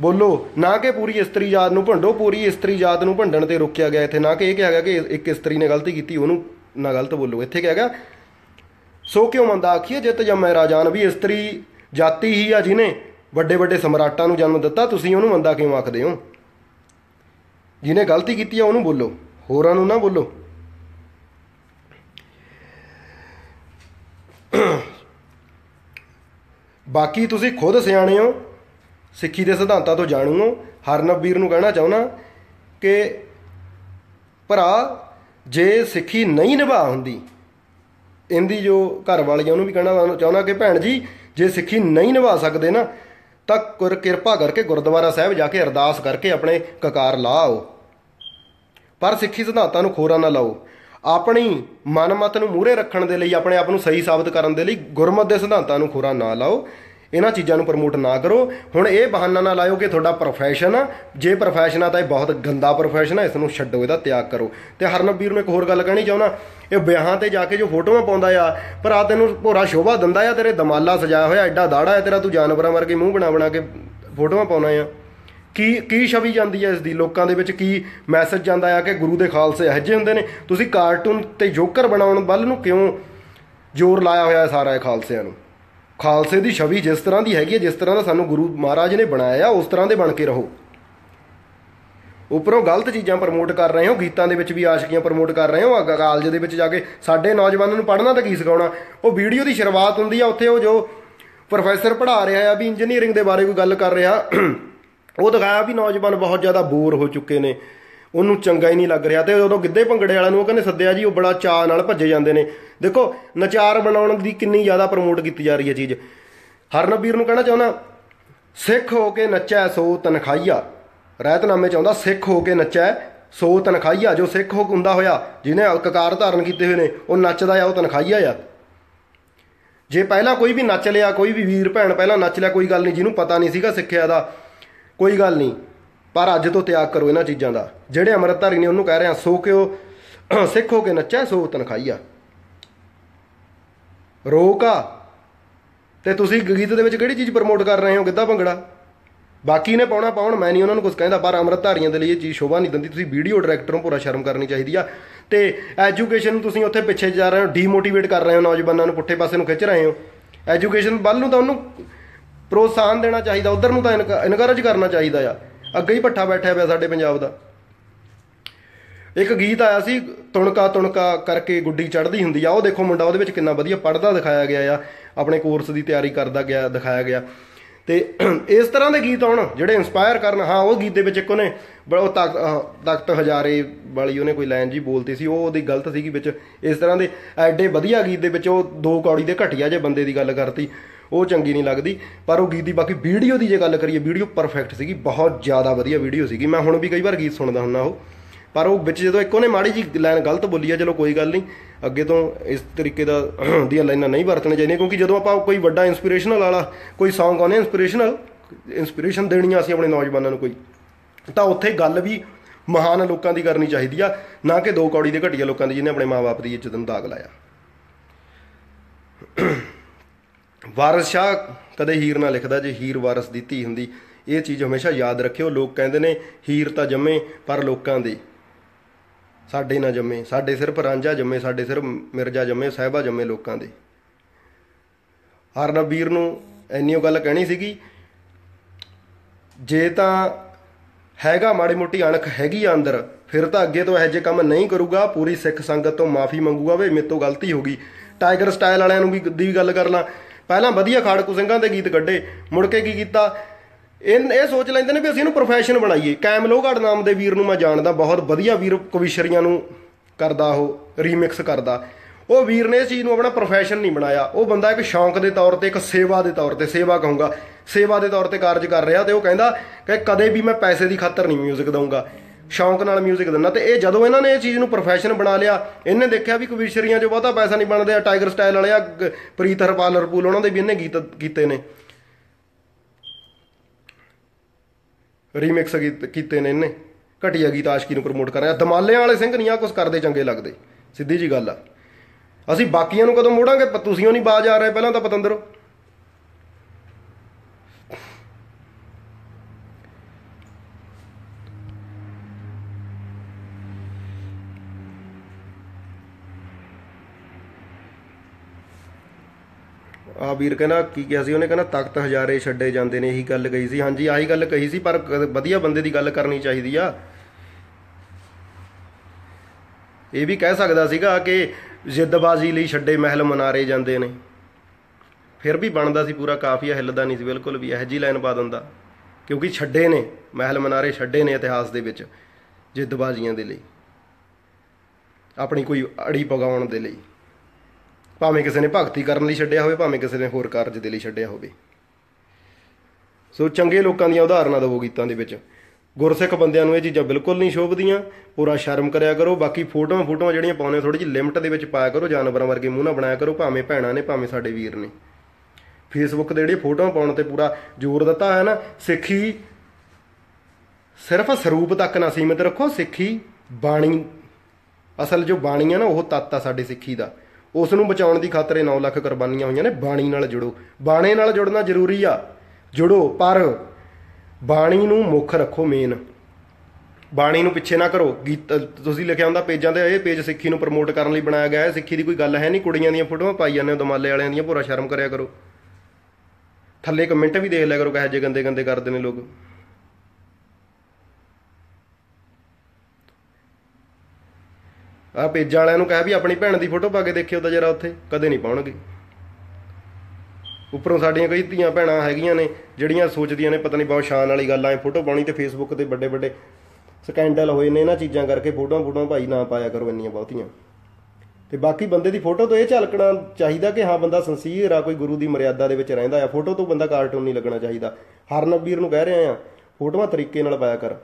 ਬੋਲੋ, ਨਾ ਕਿ ਪੂਰੀ ਇਸਤਰੀ ਜਾਤ ਨੂੰ ਭੰਡੋ, ਪੂਰੀ ਇਸਤਰੀ ਜਾਤ ਨੂੰ ਭੰਡਣ ਤੇ ਰੋਕਿਆ ਗਿਆ ਇੱਥੇ। ਨਾ ਕਿ ਇਹ ਕਿਹਾ ਗਿਆ ਕਿ ਇੱਕ ਇਸਤਰੀ ਨੇ ਗਲਤੀ ਕੀਤੀ, ਉਹਨੂੰ ਨਾ ਗਲਤ ਬੋਲੋ। ਇੱਥੇ ਕਿਹਾ ਗਿਆ, ਸੋ ਕਿਉਂ ਮੰਦਾ ਆਖੀਏ, ਜਿੱਤ ਜੰਮੈ ਰਾਜਾਨ ਵੀ ਇਸਤਰੀ ਜਾਤੀ ਹੀ ਆ ਜਿਨੇ। ਵੱਡੇ ਵੱਡੇ ਸਮਰਾਟਾਂ ਨੂੰ ਜਨਮ ਦਿੱਤਾ, ਤੁਸੀਂ ਉਹਨੂੰ ਮੰਦਾ ਕਿਉਂ ਆਖਦੇ ਹੋ? ਜਿਹਨੇ ਗਲਤੀ ਕੀਤੀ ਆ, ਉਹਨੂੰ ਬੋਲੋ। ਹੋਰਾਂ ਨੂੰ ਨਾ ਬੋਲੋ। ਬਾਕੀ ਤੁਸੀਂ ਖੁਦ ਸਿਆਣੇ ਹੋ। ਸਿੱਖੀ ਦੇ ਸਿਧਾਂਤਾਂ ਤੋਂ ਜਾਣੂ ਹੋ ਹਰਨਵ ਵੀਰ ਨੂੰ ਕਹਿਣਾ ਚਾਹੁੰਦਾ ਕਿ ਭਰਾ, ਜੇ ਸਿੱਖੀ ਨਹੀਂ ਨਿਭਾ ਹੁੰਦੀ, ਇਹਦੀ ਜੋ ਘਰ ਵਾਲੀਆਂ ਉਹਨੂੰ ਵੀ ਕਹਿਣਾ ਚਾਹੁੰਦਾ ਕਿ ਭੈਣ ਜੀ, ਜੇ ਸਿੱਖੀ ਨਹੀਂ ਨਿਭਾ ਸਕਦੇ ਨਾ, ਤਾਂ ਕੁਰ ਕਿਰਪਾ ਕਰਕੇ ਗੁਰਦੁਆਰਾ ਸਾਹਿਬ ਜਾ ਕੇ ਅਰਦਾਸ ਕਰਕੇ ਆਪਣੇ ਕਕਾਰ ਲਾਓ। ਪਰ ਸਿੱਖੀ ਸਿਧਾਂਤਾਂ ਨੂੰ ਖੋਰਾ ਨਾ ਲਾਓ। ਆਪਣੀ ਮਨਮਤ ਨੂੰ ਮੂਹਰੇ ਰੱਖਣ ਦੇ ਲਈ, ਆਪਣੇ ਆਪ ਨੂੰ ਸਹੀ ਸਾਬਤ ਕਰਨ ਦੇ ਲਈ ਗੁਰਮਤ ਦੇ ਸਿਧਾਂਤਾਂ ਨੂੰ ਖੋਰਾ ਨਾ ਲਾਓ। ਇਹਨਾਂ ਚੀਜ਼ਾਂ ਨੂੰ ਪ੍ਰਮੋਟ ਨਾ ਕਰੋ। ਹੁਣ ਇਹ ਬਹਾਨਾ ਨਾ ਲਾਇਓ ਕਿ ਤੁਹਾਡਾ ਪ੍ਰੋਫੈਸ਼ਨ ਆ। ਜੇ ਪ੍ਰੋਫੈਸ਼ਨ ਆ ਤਾਂ ਇਹ ਬਹੁਤ ਗੰਦਾ ਪ੍ਰੋਫੈਸ਼ਨ ਆ। ਇਸ ਨੂੰ ਛੱਡੋ, ਇਹਦਾ ਤਿਆਗ ਕਰੋ। ਤੇ ਹਰਨਵੀਰ ਨੂੰ ਇੱਕ ਹੋਰ ਗੱਲ ਕਹਿਣੀ ਚਾਹੁੰਦਾ। ਇਹ ਵਿਆਹਾਂ ਤੇ ਜਾ ਕੇ ਜੋ ਫੋਟੋਆਂ ਪਾਉਂਦਾ ਆ, ਪਰ ਆ ਤੈਨੂੰ ਭੋਰਾ ਸ਼ੋਭਾ ਦਿੰਦਾ ਆ, ਤੇਰੇ ਦਮਾਲਾ ਸਜਾਇਆ ਹੋਇਆ, ਐਡਾ ਦਾੜਾ ਹੈ ਤੇਰਾ ਤੂੰ ਜਾਨਵਰਾਂ ਵਰਗੇ ਮੂੰਹ ਬਣਾ ਬਣਾ ਕੇ ਫੋਟੋਆਂ ਪਾਉਣਾ ਆ। ਕੀ ਕੀ ਛਵੀ ਜਾਂਦੀ ਹੈ ਇਸ ਦੀ ਲੋਕਾਂ ਦੇ ਵਿੱਚ ਕੀ ਮੈਸੇਜ ਜਾਂਦਾ ਆ ਕਿ ਗੁਰੂ ਦੇ ਖਾਲਸੇ ਇਹੋ ਜਿਹੇ ਹੁੰਦੇ ਨੇ? ਤੁਸੀਂ ਕਾਰਟੂਨ ਤੇ ਜੋਕਰ ਬਣਾਉਣ ਵੱਲ ਨੂੰ ਕਿਉਂ ਜ਼ੋਰ ਲਾਇਆ ਹੋਇਆ ਹੈ ਸਾਰਾ ਇਹ ਖਾਲਸਿਆਂ ਨੂੰ? ਖਾਲਸੇ ਦੀ ਛਵੀ ਜਿਸ ਤਰ੍ਹਾਂ ਦੀ ਹੈਗੀ ਹੈ, ਜਿਸ ਤਰ੍ਹਾਂ ਦਾ ਸਾਨੂੰ ਗੁਰੂ ਮਹਾਰਾਜ ਨੇ ਬਣਾਇਆ, ਉਸ ਤਰ੍ਹਾਂ ਦੇ ਬਣ ਕੇ ਰਹੋ। ਉੱਪਰੋਂ ਗਲਤ ਚੀਜ਼ਾਂ ਪ੍ਰਮੋਟ ਕਰ ਰਹੇ ਹੋ, ਗੀਤਾਂ ਦੇ ਵਿੱਚ ਵੀ ਆਸ਼ਕੀਆਂ ਪ੍ਰਮੋਟ ਕਰ ਰਹੇ ਹੋ ਕਾਲਜ ਦੇ ਵਿੱਚ ਜਾ ਕੇ ਸਾਡੇ ਨੌਜਵਾਨਾਂ ਨੂੰ ਪੜ੍ਹਨਾ ਤਾਂ ਕੀ ਸਿਖਾਉਣਾ? ਉਹ ਵੀਡੀਓ ਦੀ ਸ਼ੁਰੂਆਤ ਹੁੰਦੀ ਆ, ਉੱਥੇ ਉਹ ਜੋ ਪ੍ਰੋਫੈਸਰ ਪੜ੍ਹਾ ਰਿਹਾ ਆ, ਵੀ ਇੰਜੀਨੀਅਰਿੰਗ ਦੇ ਬਾਰੇ ਕੋਈ ਗੱਲ ਕਰ ਰਿਹਾ, ਉਹ ਦਿਖਾਇਆ ਵੀ ਨੌਜਵਾਨ ਬਹੁਤ ਜ਼ਿਆਦਾ ਬੋਰ ਹੋ ਚੁੱਕੇ ਨੇ। ਉਹਨੂੰ ਚੰਗਾ ਹੀ ਨਹੀਂ ਲੱਗ ਰਿਹਾ ਤੇ ਉਦੋਂ ਗਿੱਧੇ ਭੰਗੜੇ ਵਾਲਿਆਂ ਨੂੰ ਉਹ ਕਹਿੰਦੇ, ਸੱਦਿਆ ਜੀ, ਉਹ ਬੜਾ ਚਾਅ ਨਾਲ ਭੱਜੇ ਜਾਂਦੇ ਨੇ। ਦੇਖੋ, ਨਚਾਰ ਬਣਾਉਣ ਦੀ ਕਿੰਨੀ ਜ਼ਿਆਦਾ ਪ੍ਰਮੋਟ ਕੀਤੀ ਜਾ ਰਹੀ ਹੈ ਚੀਜ਼। ਹਰਨਬੀਰ ਨੂੰ ਕਹਿਣਾ ਚਾਹੁੰਦਾ, ਸਿੱਖ ਹੋ ਕੇ ਨੱਚੈ ਸੋ ਤਨਖਾਈਆ ਰਹਿਤਨਾਮੇ ਚਾਹੁੰਦਾ ਸਿੱਖ ਹੋ ਕੇ ਨੱਚੈ ਸੋ ਤਨਖਾਈਆ ਜੋ ਸਿੱਖ ਹੋ ਹੁੰਦਾ ਹੋਇਆ, ਜਿਹਨੇ ਕਕਾਰ ਧਾਰਨ ਕੀਤੇ ਹੋਏ ਨੇ, ਉਹ ਨੱਚਦਾ ਆ, ਉਹ ਤਨਖਾਈਆ ਆ। ਜੇ ਪਹਿਲਾਂ ਕੋਈ ਵੀ ਨੱਚ ਲਿਆ, ਕੋਈ ਵੀ ਵੀਰ ਭੈਣ ਪਹਿਲਾਂ ਨੱਚ ਲਿਆ, ਕੋਈ ਗੱਲ ਨਹੀਂ, ਜਿਹਨੂੰ ਪਤਾ ਨਹੀਂ ਸੀਗਾ ਸਿੱਖਿਆ ਦਾ, ਕੋਈ ਗੱਲ ਨਹੀਂ। ਪਰ ਅੱਜ ਤੋਂ ਤਿਆਗ ਕਰੋ ਇਹਨਾਂ ਚੀਜ਼ਾਂ ਦਾ। ਜਿਹੜੇ ਅੰਮ੍ਰਿਤਧਾਰੀ ਨੇ ਉਹਨੂੰ ਕਹਿ ਰਿਹਾ ਸੋ ਕਿ ਉਹ, ਸਿੱਖ ਹੋ ਕੇ ਨੱਚੈ ਸੋ ਤਨਖਾਈਆ ਰੋਕਾ। ਤੇ ਤੁਸੀਂ ਗੀਤ ਦੇ ਵਿੱਚ ਕਿਹੜੀ ਚੀਜ਼ ਪ੍ਰਮੋਟ ਕਰ ਰਹੇ ਹੋ? ਗਿੱਧਾ ਭੰਗੜਾ। ਬਾਕੀ ਨੇ ਪਾਉਣਾ ਪਾਉਣ, ਮੈਂ ਨਹੀਂ ਉਹਨਾਂ ਨੂੰ ਕੁਝ ਕਹਿੰਦਾ। ਪਰ ਅੰਮ੍ਰਿਤਧਾਰੀਆਂ ਦੇ ਲਈ ਇਹ ਚੀਜ਼ ਸ਼ੋਭਾ ਨਹੀਂ ਦਿੰਦੀ। ਤੁਸੀਂ ਵੀਡੀਓ ਡਾਇਰੈਕਟਰ ਨੂੰ ਪੂਰਾ ਸ਼ਰਮ ਕਰਨੀ ਚਾਹੀਦੀ ਆ। ਤੇ ਐਜੂਕੇਸ਼ਨ ਨੂੰ ਤੁਸੀਂ ਉੱਥੇ ਪਿੱਛੇ ਜਾ ਰਹੇ ਹੋ ਡੀਮੋਟੀਵੇਟ ਕਰ ਰਹੇ ਹੋ ਨੌਜਵਾਨਾਂ ਨੂੰ, ਪੁੱਠੇ ਪਾਸੇ ਨੂੰ ਖਿੱਚ ਰਹੇ ਹੋ। ਐਜੂਕੇਸ਼ਨ ਵੱਲ ਨੂੰ ਤਾਂ ਉਹਨੂੰ ਪ੍ਰੋਤਸਾਹਨ ਦੇਣਾ ਚਾਹੀਦਾ। ਉਧਰ ਨੂੰ ਤਾਂ ਇਨਕਰੇਜ ਕਰਨਾ ਚਾਹੀਦਾ ਆ। ਅੱਗੇ ਹੀ ਪੱਠਾ ਬੈਠਿਆ ਪਿਆ ਸਾਡੇ ਪੰਜਾਬ ਦਾ। ਇੱਕ ਗੀਤ ਆਇਆ ਸੀ ਤੁਣਕਾ ਤੁਣਕਾ ਕਰਕੇ ਗੁੱਡੀ ਚੜਦੀ ਹੁੰਦੀ ਆ। ਉਹ ਦੇਖੋ ਮੁੰਡਾ ਉਹਦੇ ਵਿੱਚ ਕਿੰਨਾ ਵਧੀਆ ਪੜਦਾ ਦਿਖਾਇਆ ਗਿਆ ਆ। ਆਪਣੇ ਕੋਰਸ ਦੀ ਤਿਆਰੀ ਕਰਦਾ ਗਿਆ, ਦਿਖਾਇਆ ਗਿਆ। ਤੇ ਇਸ ਤਰ੍ਹਾਂ ਦੇ ਗੀਤ ਆਉਣ, ਜਿਹੜੇ ਇਨਸਪਾਇਰ ਕਰਨ, ਹਾਂ, ਉਹ ਗੀਤ ਦੇ ਵਿੱਚ ਇੱਕ ਉਹਨੇ ਬੜਾ ਤਖਤ ਹਜ਼ਾਰੇ ਵਾਲੀ ਉਹਨੇ ਕੋਈ ਲਾਈਨ ਜੀ ਬੋਲਤੀ ਸੀ। ਉਹ ਉਹਦੀ ਗਲਤ ਸੀਗੀ ਵਿੱਚ। ਇਸ ਤਰ੍ਹਾਂ ਦੇ ਐਡੇ ਵਧੀਆ ਗੀਤ ਦੇ ਵਿੱਚ ਉਹ ਦੋ ਕੌੜੀ ਦੇ ਘਟਿਆ ਜੇ ਬੰਦੇ ਦੀ ਗੱਲ ਕਰਤੀ। ਉਹ ਚੰਗੀ ਨਹੀਂ ਲੱਗਦੀ। ਪਰ ਉਹ ਗੀਤ ਦੀ ਬਾਕੀ ਵੀਡੀਓ ਦੀ ਜੇ ਗੱਲ ਕਰੀਏ, ਵੀਡੀਓ ਪਰਫੈਕਟ ਸੀਗੀ। ਬਹੁਤ ਜ਼ਿਆਦਾ ਵਧੀਆ ਵੀਡੀਓ ਸੀਗੀ। ਮੈਂ ਹੁਣ ਵੀ ਕਈ ਵਾਰ ਗੀਤ ਸੁਣਦਾ ਹੁੰਦਾ ਉਹ। ਪਰ ਉਹ ਵਿੱਚ ਜਦੋਂ ਇੱਕ ਉਹਨੇ ਮਾੜੀ ਜੀ ਲਾਈਨ ਗਲਤ ਬੋਲੀ ਆ, ਚਲੋ ਕੋਈ ਗੱਲ ਨਹੀਂ, ਅੱਗੇ ਤੋਂ ਇਸ ਤਰੀਕੇ ਦਾ ਦੀਆਂ ਲਾਈਨਾਂ ਨਹੀਂ ਵਰਤਣੀਆਂ ਚਾਹੀਦੀਆਂ, ਕਿਉਂਕਿ ਜਦੋਂ ਆਪਾਂ ਕੋਈ ਵੱਡਾ ਇਨਸਪੀਰੇਸ਼ਨਲ ਵਾਲਾ, ਕੋਈ Song ਗਾਉਂਦੇ ਇਨਸਪੀਰੇਸ਼ਨਲ ਇਨਸਪੀਰੇਸ਼ਨ ਦੇਣੀ ਆ ਅਸੀਂ ਆਪਣੇ ਨੌਜਵਾਨਾਂ ਨੂੰ ਕੋਈ। ਤਾਂ ਉੱਥੇ ਗੱਲ ਵੀ ਮਹਾਨ ਲੋਕਾਂ ਦੀ ਕਰਨੀ ਚਾਹੀਦੀ ਆ, ਨਾ ਕਿ ਦੋ ਕੌੜੀ ਦੇ ਘਟੀਆ ਲੋਕਾਂ ਦੀ, ਜਿਹਨੇ ਆਪਣੇ ਮਾਪੇ ਦੀ ਇੱਜ਼ਤ ਨੂੰ ਦਾਗ ਲਾਇਆ। ਵਾਰਸ ਸ਼ਾਹ ਕਦੇ ਹੀਰ ਨਾ ਲਿਖਦਾ, ਜੇ ਹੀਰ ਵਾਰਸ ਦੀ ਧੀ ਹੁੰਦੀ, ਇਹ ਚੀਜ਼ ਹਮੇਸ਼ਾ ਯਾਦ ਰੱਖਿਓ, ਲੋਕ ਕਹਿੰਦੇ ਨੇ, ਹੀਰ ਤਾਂ ਜੰਮੇ ਪਰ ਲੋਕਾਂ ਦੀ। ਸਾਡੇ ਨਾ ਜੰਮੇ, ਸਾਡੇ ਸਿਰਫ ਰਾਂਝਾ ਜੰਮੇ, ਸਾਡੇ ਸਿਰਫ ਮਿਰਜ਼ਾ ਜੰਮੇ, ਸਹਿਬਾ ਜੰਮੇ ਲੋਕਾਂ ਦੇ। ਹਰਨਵੀਰ ਨੂੰ ਐਨੀਓ ਗੱਲ ਕਹਿਣੀ ਸੀਗੀ, ਜੇ ਤਾਂ ਹੈਗਾ ਮਾੜੀ ਮੋਟੀ ਅਣਖ ਹੈਗੀ ਆ ਅੰਦਰ, ਫਿਰ ਤਾਂ ਅੱਗੇ ਤੋਂ ਇਹੋ ਜਿਹੇ ਕੰਮ ਨਹੀਂ ਕਰੂਗਾ, ਪੂਰੀ ਸਿੱਖ ਸੰਗਤ ਤੋਂ ਮਾਫੀ ਮੰਗੂਗਾ, ਵੇ ਮੇਰੇ ਤੋਂ ਗਲਤੀ ਹੋ ਗਈ। ਟਾਈਗਰ ਸਟਾਈਲ ਵਾਲਿਆਂ ਨੂੰ ਵੀ ਦੀ ਗੱਲ ਕਰ ਲਾਂ। ਪਹਿਲਾਂ ਵਧੀਆ ਖਾੜਕੂ ਸਿੰਘਾਂ ਦੇ ਗੀਤ ਕੱਢੇ, ਮੁੜ ਕੇ ਕੀ ਕੀਤਾ? ਇਹ ਇਹ ਸੋਚ ਲੈਂਦੇ ਨੇ ਵੀ ਅਸੀਂ ਇਹਨੂੰ ਪ੍ਰੋਫੈਸ਼ਨ ਬਣਾਈਏ ਕੈਮ ਲੋਹਗੜ ਨਾਮ ਦੇ ਵੀਰ ਨੂੰ ਮੈਂ ਜਾਣਦਾ ਬਹੁਤ ਵਧੀਆ ਵੀਰ ਕਵਿਸ਼ਰੀਆਂ ਨੂੰ ਕਰਦਾ ਉਹ ਰੀਮਿਕਸ ਕਰਦਾ ਉਹ ਵੀਰ ਨੇ ਇਸ ਚੀਜ਼ ਨੂੰ ਆਪਣਾ ਪ੍ਰੋਫੈਸ਼ਨ ਨਹੀਂ ਬਣਾਇਆ ਉਹ ਬੰਦਾ ਇੱਕ ਸ਼ੌਂਕ ਦੇ ਤੌਰ ਤੇ ਇੱਕ ਸੇਵਾ ਦੇ ਤੌਰ ਤੇ ਸੇਵਾ ਕਹੂੰਗਾ ਸੇਵਾ ਦੇ ਤੌਰ ਤੇ ਕਾਰਜ ਕਰ ਰਿਹਾ ਤੇ ਉਹ ਕਹਿੰਦਾ ਕਿ ਕਦੇ ਵੀ ਮੈਂ ਪੈਸੇ ਦੀ ਖਾਤਰ ਨਹੀਂ 뮤직 ਦਊਂਗਾ ਸ਼ੌਂਕ ਨਾਲ 뮤직 ਦਿੰਦਾ ਤੇ ਇਹ ਜਦੋਂ ਇਹਨਾਂ ਨੇ ਇਹ ਚੀਜ਼ ਨੂੰ ਪ੍ਰੋਫੈਸ਼ਨ ਬਣਾ ਲਿਆ ਇਹਨੇ ਦੇਖਿਆ ਵੀ ਕਵਿਸ਼ਰੀਆਂ 'ਚ ਬਹੁਤਾ ਪੈਸਾ ਨਹੀਂ ਬਣਦੇ ਆ ਟਾਈਗਰ ਸਟਾਈਲ ਵਾਲੇ ਆ ਗ- ਪ੍ਰੀਤ ਹਰਪਾਲ ਹਰਪੂਲ ਉਹਨਾਂ ਦੇ ਵੀ ਇਹਨੇ ਗੀਤ ਕੀਤੇ ਨੇ ਰੀਮਿਕਸ ਕੀਤੇ ਨੇ ਇਹਨੇ। ਘਟੀਆ ਗੀਤ ਆਸ਼ਕੀ ਨੂੰ ਪ੍ਰਮੋਟ ਕਰ ਰਿਹਾ। ਦਮਾਲਿਆਂ ਵਾਲੇ ਸਿੰਘ ਨਹੀਂ ਆ ਕੁਝ ਕਰਦੇ ਚੰਗੇ ਲੱਗਦੇ। ਸਿੱਧੀ ਜੀ ਗੱਲ ਆ। ਅਸੀਂ ਬਾਕੀਆਂ ਨੂੰ ਕਦੋਂ ਮੋੜਾਂਗੇ? ਤੁਸੀਂ ਉਹ ਨਹੀਂ ਬਾਜ ਆ ਰਹੇ ਪਹਿਲਾਂ ਤਾਂ ਪਤੰਦਰੋ। ਆ ਵੀਰ ਕਹਿੰਦਾ, ਕੀ ਕਿਹਾ ਸੀ? ਉਹਨੇ ਕਹਿੰਦਾ ਤਖਤ ਹਜ਼ਾਰੇ ਛੱਡੇ ਜਾਂਦੇ ਨੇ, ਇਹੀ ਗੱਲ ਕਹੀ ਸੀ। ਹਾਂਜੀ, ਆਹੀ ਗੱਲ ਕਹੀ ਸੀ, ਪਰ ਵਧੀਆ ਬੰਦੇ ਦੀ ਗੱਲ ਕਰਨੀ ਚਾਹੀਦੀ ਆ। ਇਹ ਵੀ ਕਹਿ ਸਕਦਾ ਸੀਗਾ ਕਿ ਜਿੱਦਬਾਜ਼ੀ ਲਈ ਛੱਡੇ ਮਹਿਲ ਮਨਾਰੇ ਜਾਂਦੇ ਨੇ। ਫਿਰ ਵੀ ਬਣਦਾ ਸੀ ਪੂਰਾ ਕਾਫੀਆ ਹਿੱਲਦਾ ਨਹੀਂ ਸੀ, ਬਿਲਕੁਲ ਵੀ ਇਹੋ ਜੀ ਲਾਈਨ ਪਾ ਦਿੰਦਾ। ਕਿਉਂਕਿ ਛੱਡੇ ਨੇ, ਮਹਿਲ ਮਨਾਰੇ ਛੱਡੇ ਨੇ ਇਤਿਹਾਸ ਦੇ ਵਿੱਚ, ਜਿੱਦਬਾਜ਼ੀਆਂ ਦੇ ਲਈ। ਆਪਣੀ ਕੋਈ ਅੜੀ ਪਗਾਉਣ ਦੇ ਲਈ। ਭਾਵੇਂ ਕਿਸੇ ਨੇ ਭਗਤੀ ਕਰਨ ਲਈ ਛੱਡਿਆ ਹੋਵੇ, ਭਾਵੇਂ ਕਿਸੇ ਨੇ ਹੋਰ ਕਾਰਜ ਦੇ ਲਈ ਛੱਡਿਆ ਹੋਵੇ। ਸੋ ਚੰਗੇ ਲੋਕਾਂ ਦੀਆਂ ਉਦਾਹਰਨਾਂ ਦਵੋ ਗੀਤਾਂ ਦੇ ਵਿੱਚ। ਗੁਰਸਿੱਖ ਬੰਦਿਆਂ ਨੂੰ ਇਹ ਚੀਜ਼ਾਂ ਬਿਲਕੁਲ ਨਹੀਂ ਸ਼ੋਭਦੀਆਂ। ਪੂਰਾ ਸ਼ਰਮ ਕਰਿਆ ਕਰੋ, ਬਾਕੀ ਫੋਟੋਆਂ ਫੋਟੋਆਂ ਜਿਹੜੀਆਂ ਪਾਉਣੇ ਥੋੜੀ ਜਿਹੀ ਲਿਮਟ ਦੇ ਵਿੱਚ ਪਾਇਆ ਕਰੋ, ਜਾਨਵਰਾਂ ਵਰਗੇ ਮੂੰਹ ਨਾ ਬਣਾਇਆ ਕਰੋ, ਭਾਵੇਂ ਭੈਣਾਂ ਨੇ, ਭਾਵੇਂ ਸਾਡੇ ਵੀਰ ਨੇ। ਫੇਸਬੁੱਕ ਤੇ ਜਿਹੜੀ ਫੋਟੋਆਂ ਪਾਉਣ ਤੇ ਪੂਰਾ ਜ਼ੋਰ ਦਿੱਤਾ ਹੈ ਨਾ, ਸਿੱਖੀ ਸਿਰਫ ਸਰੂਪ ਤੱਕ ਨਾ ਸੀਮਿਤ ਰੱਖੋ, ਸਿੱਖੀ ਬਾਣੀ, ਅਸਲ ਜੋ ਬਾਣੀ ਹੈ ਨਾ, ਉਹ ਤੱਤ ਆ ਸਾਡੇ ਸਿੱਖੀ ਦਾ। ਉਸ ਨੂੰ ਬਚਾਉਣ ਦੀ ਖਾਤਰ ਇਹ 9 ਲੱਖ ਕੁਰਬਾਨੀਆਂ ਹੋਈਆਂ ਨੇ। ਬਾਣੀ ਨਾਲ ਜੁੜੋ। ਬਾਣੇ ਨਾਲ ਜੁੜਨਾ ਜ਼ਰੂਰੀ ਆ। ਜੁੜੋ, ਪਰ ਬਾਣੀ ਨੂੰ ਮੁੱਖ ਰੱਖੋ ਮੇਨ ਬਾਣੀ ਨੂੰ ਪਿੱਛੇ ਨਾ ਕਰੋ। ਗੀਤ, ਤੁਸੀਂ ਲਿਖਿਆ ਹੁੰਦਾ ਪੇਜਾਂ ਤੇ, ਇਹ ਪੇਜ ਸਿੱਖੀ ਨੂੰ ਪ੍ਰਮੋਟ ਕਰਨ ਲਈ ਬਣਾਇਆ ਗਿਆ। ਹੈ ਸਿੱਖੀ ਦੀ ਕੋਈ ਗੱਲ ਹੈ ਨਹੀਂ। ਕੁੜੀਆਂ ਦੀਆਂ ਫੋਟੋਆਂ ਪਾਈ ਜਾਂਦੇ ਹੋ, ਦਮਾਲੇ ਵਾਲਿਆਂ ਦੀਆਂ। ਪੂਰਾ ਸ਼ਰਮ ਕਰਿਆ ਕਰੋ। ਥੱਲੇ ਕਮੈਂਟ ਵੀ ਦੇਖ ਲਿਆ ਕਰੋ ਕਹੇ ਜੇ ਗੰਦੇ ਗੰਦੇ ਕਰਦੇ ਨੇ ਲੋਕ। ਆ ਪੇਜਾਂ ਵਾਲਿਆਂ ਨੂੰ ਕਹਿ ਵੀ ਆਪਣੀ ਭੈਣ ਦੀ ਫੋਟੋ ਪਾ ਕੇ ਦੇਖਿਓ ਤਾਂ ਜਰਾ ਉੱਥੇ, ਕਦੇ ਨਹੀਂ ਪਾਉਣਗੇ। ਉੱਪਰੋਂ ਸਾਡੀਆਂ ਕਈ ਧੀਆਂ ਭੈਣਾਂ ਹੈਗੀਆਂ ਨੇ, ਜਿਹੜੀਆਂ ਸੋਚਦੀਆਂ ਨੇ ਪਤਾ ਨਹੀਂ ਬਹੁਤ ਸ਼ਾਨ ਵਾਲੀ ਗੱਲ ਆ ਫੋਟੋ ਪਾਉਣੀ ਤੇ ਫੇਸਬੁੱਕ ਤੇ ਵੱਡੇ ਵੱਡੇ ਸਕੈਂਡਲ ਹੋਏ ਨੇ ਇਹਨਾਂ ਚੀਜ਼ਾਂ ਕਰਕੇ ਫੋਟੋਆਂ ਫੋਟੋਆਂ ਭਾਈ ਨਾ ਪਾਇਆ ਕਰੋ ਇੰਨੀਆਂ ਬਹੁਤੀਆਂ। ਤੇ ਬਾਕੀ ਬੰਦੇ ਦੀ ਫੋਟੋ ਤੋਂ ਇਹ ਝਲਕਣਾ ਚਾਹੀਦਾ ਕਿ ਹਾਂ ਬੰਦਾ ਸੰਸੀਰ ਆ, ਕੋਈ ਗੁਰੂ ਦੀ ਮਰਿਆਦਾ ਦੇ ਵਿੱਚ ਰਹਿੰਦਾ ਆ। ਫੋਟੋ ਤੋਂ ਬੰਦਾ ਕਾਰਟੂਨ ਨਹੀਂ ਲੱਗਣਾ ਚਾਹੀਦਾ। ਹਰਨਵੀਰ ਨੂੰ ਕਹਿ ਰਿਹਾ ਆ, ਫੋਟੋਆਂ ਤਰੀਕੇ ਨਾਲ ਪਾਇਆ ਕਰ।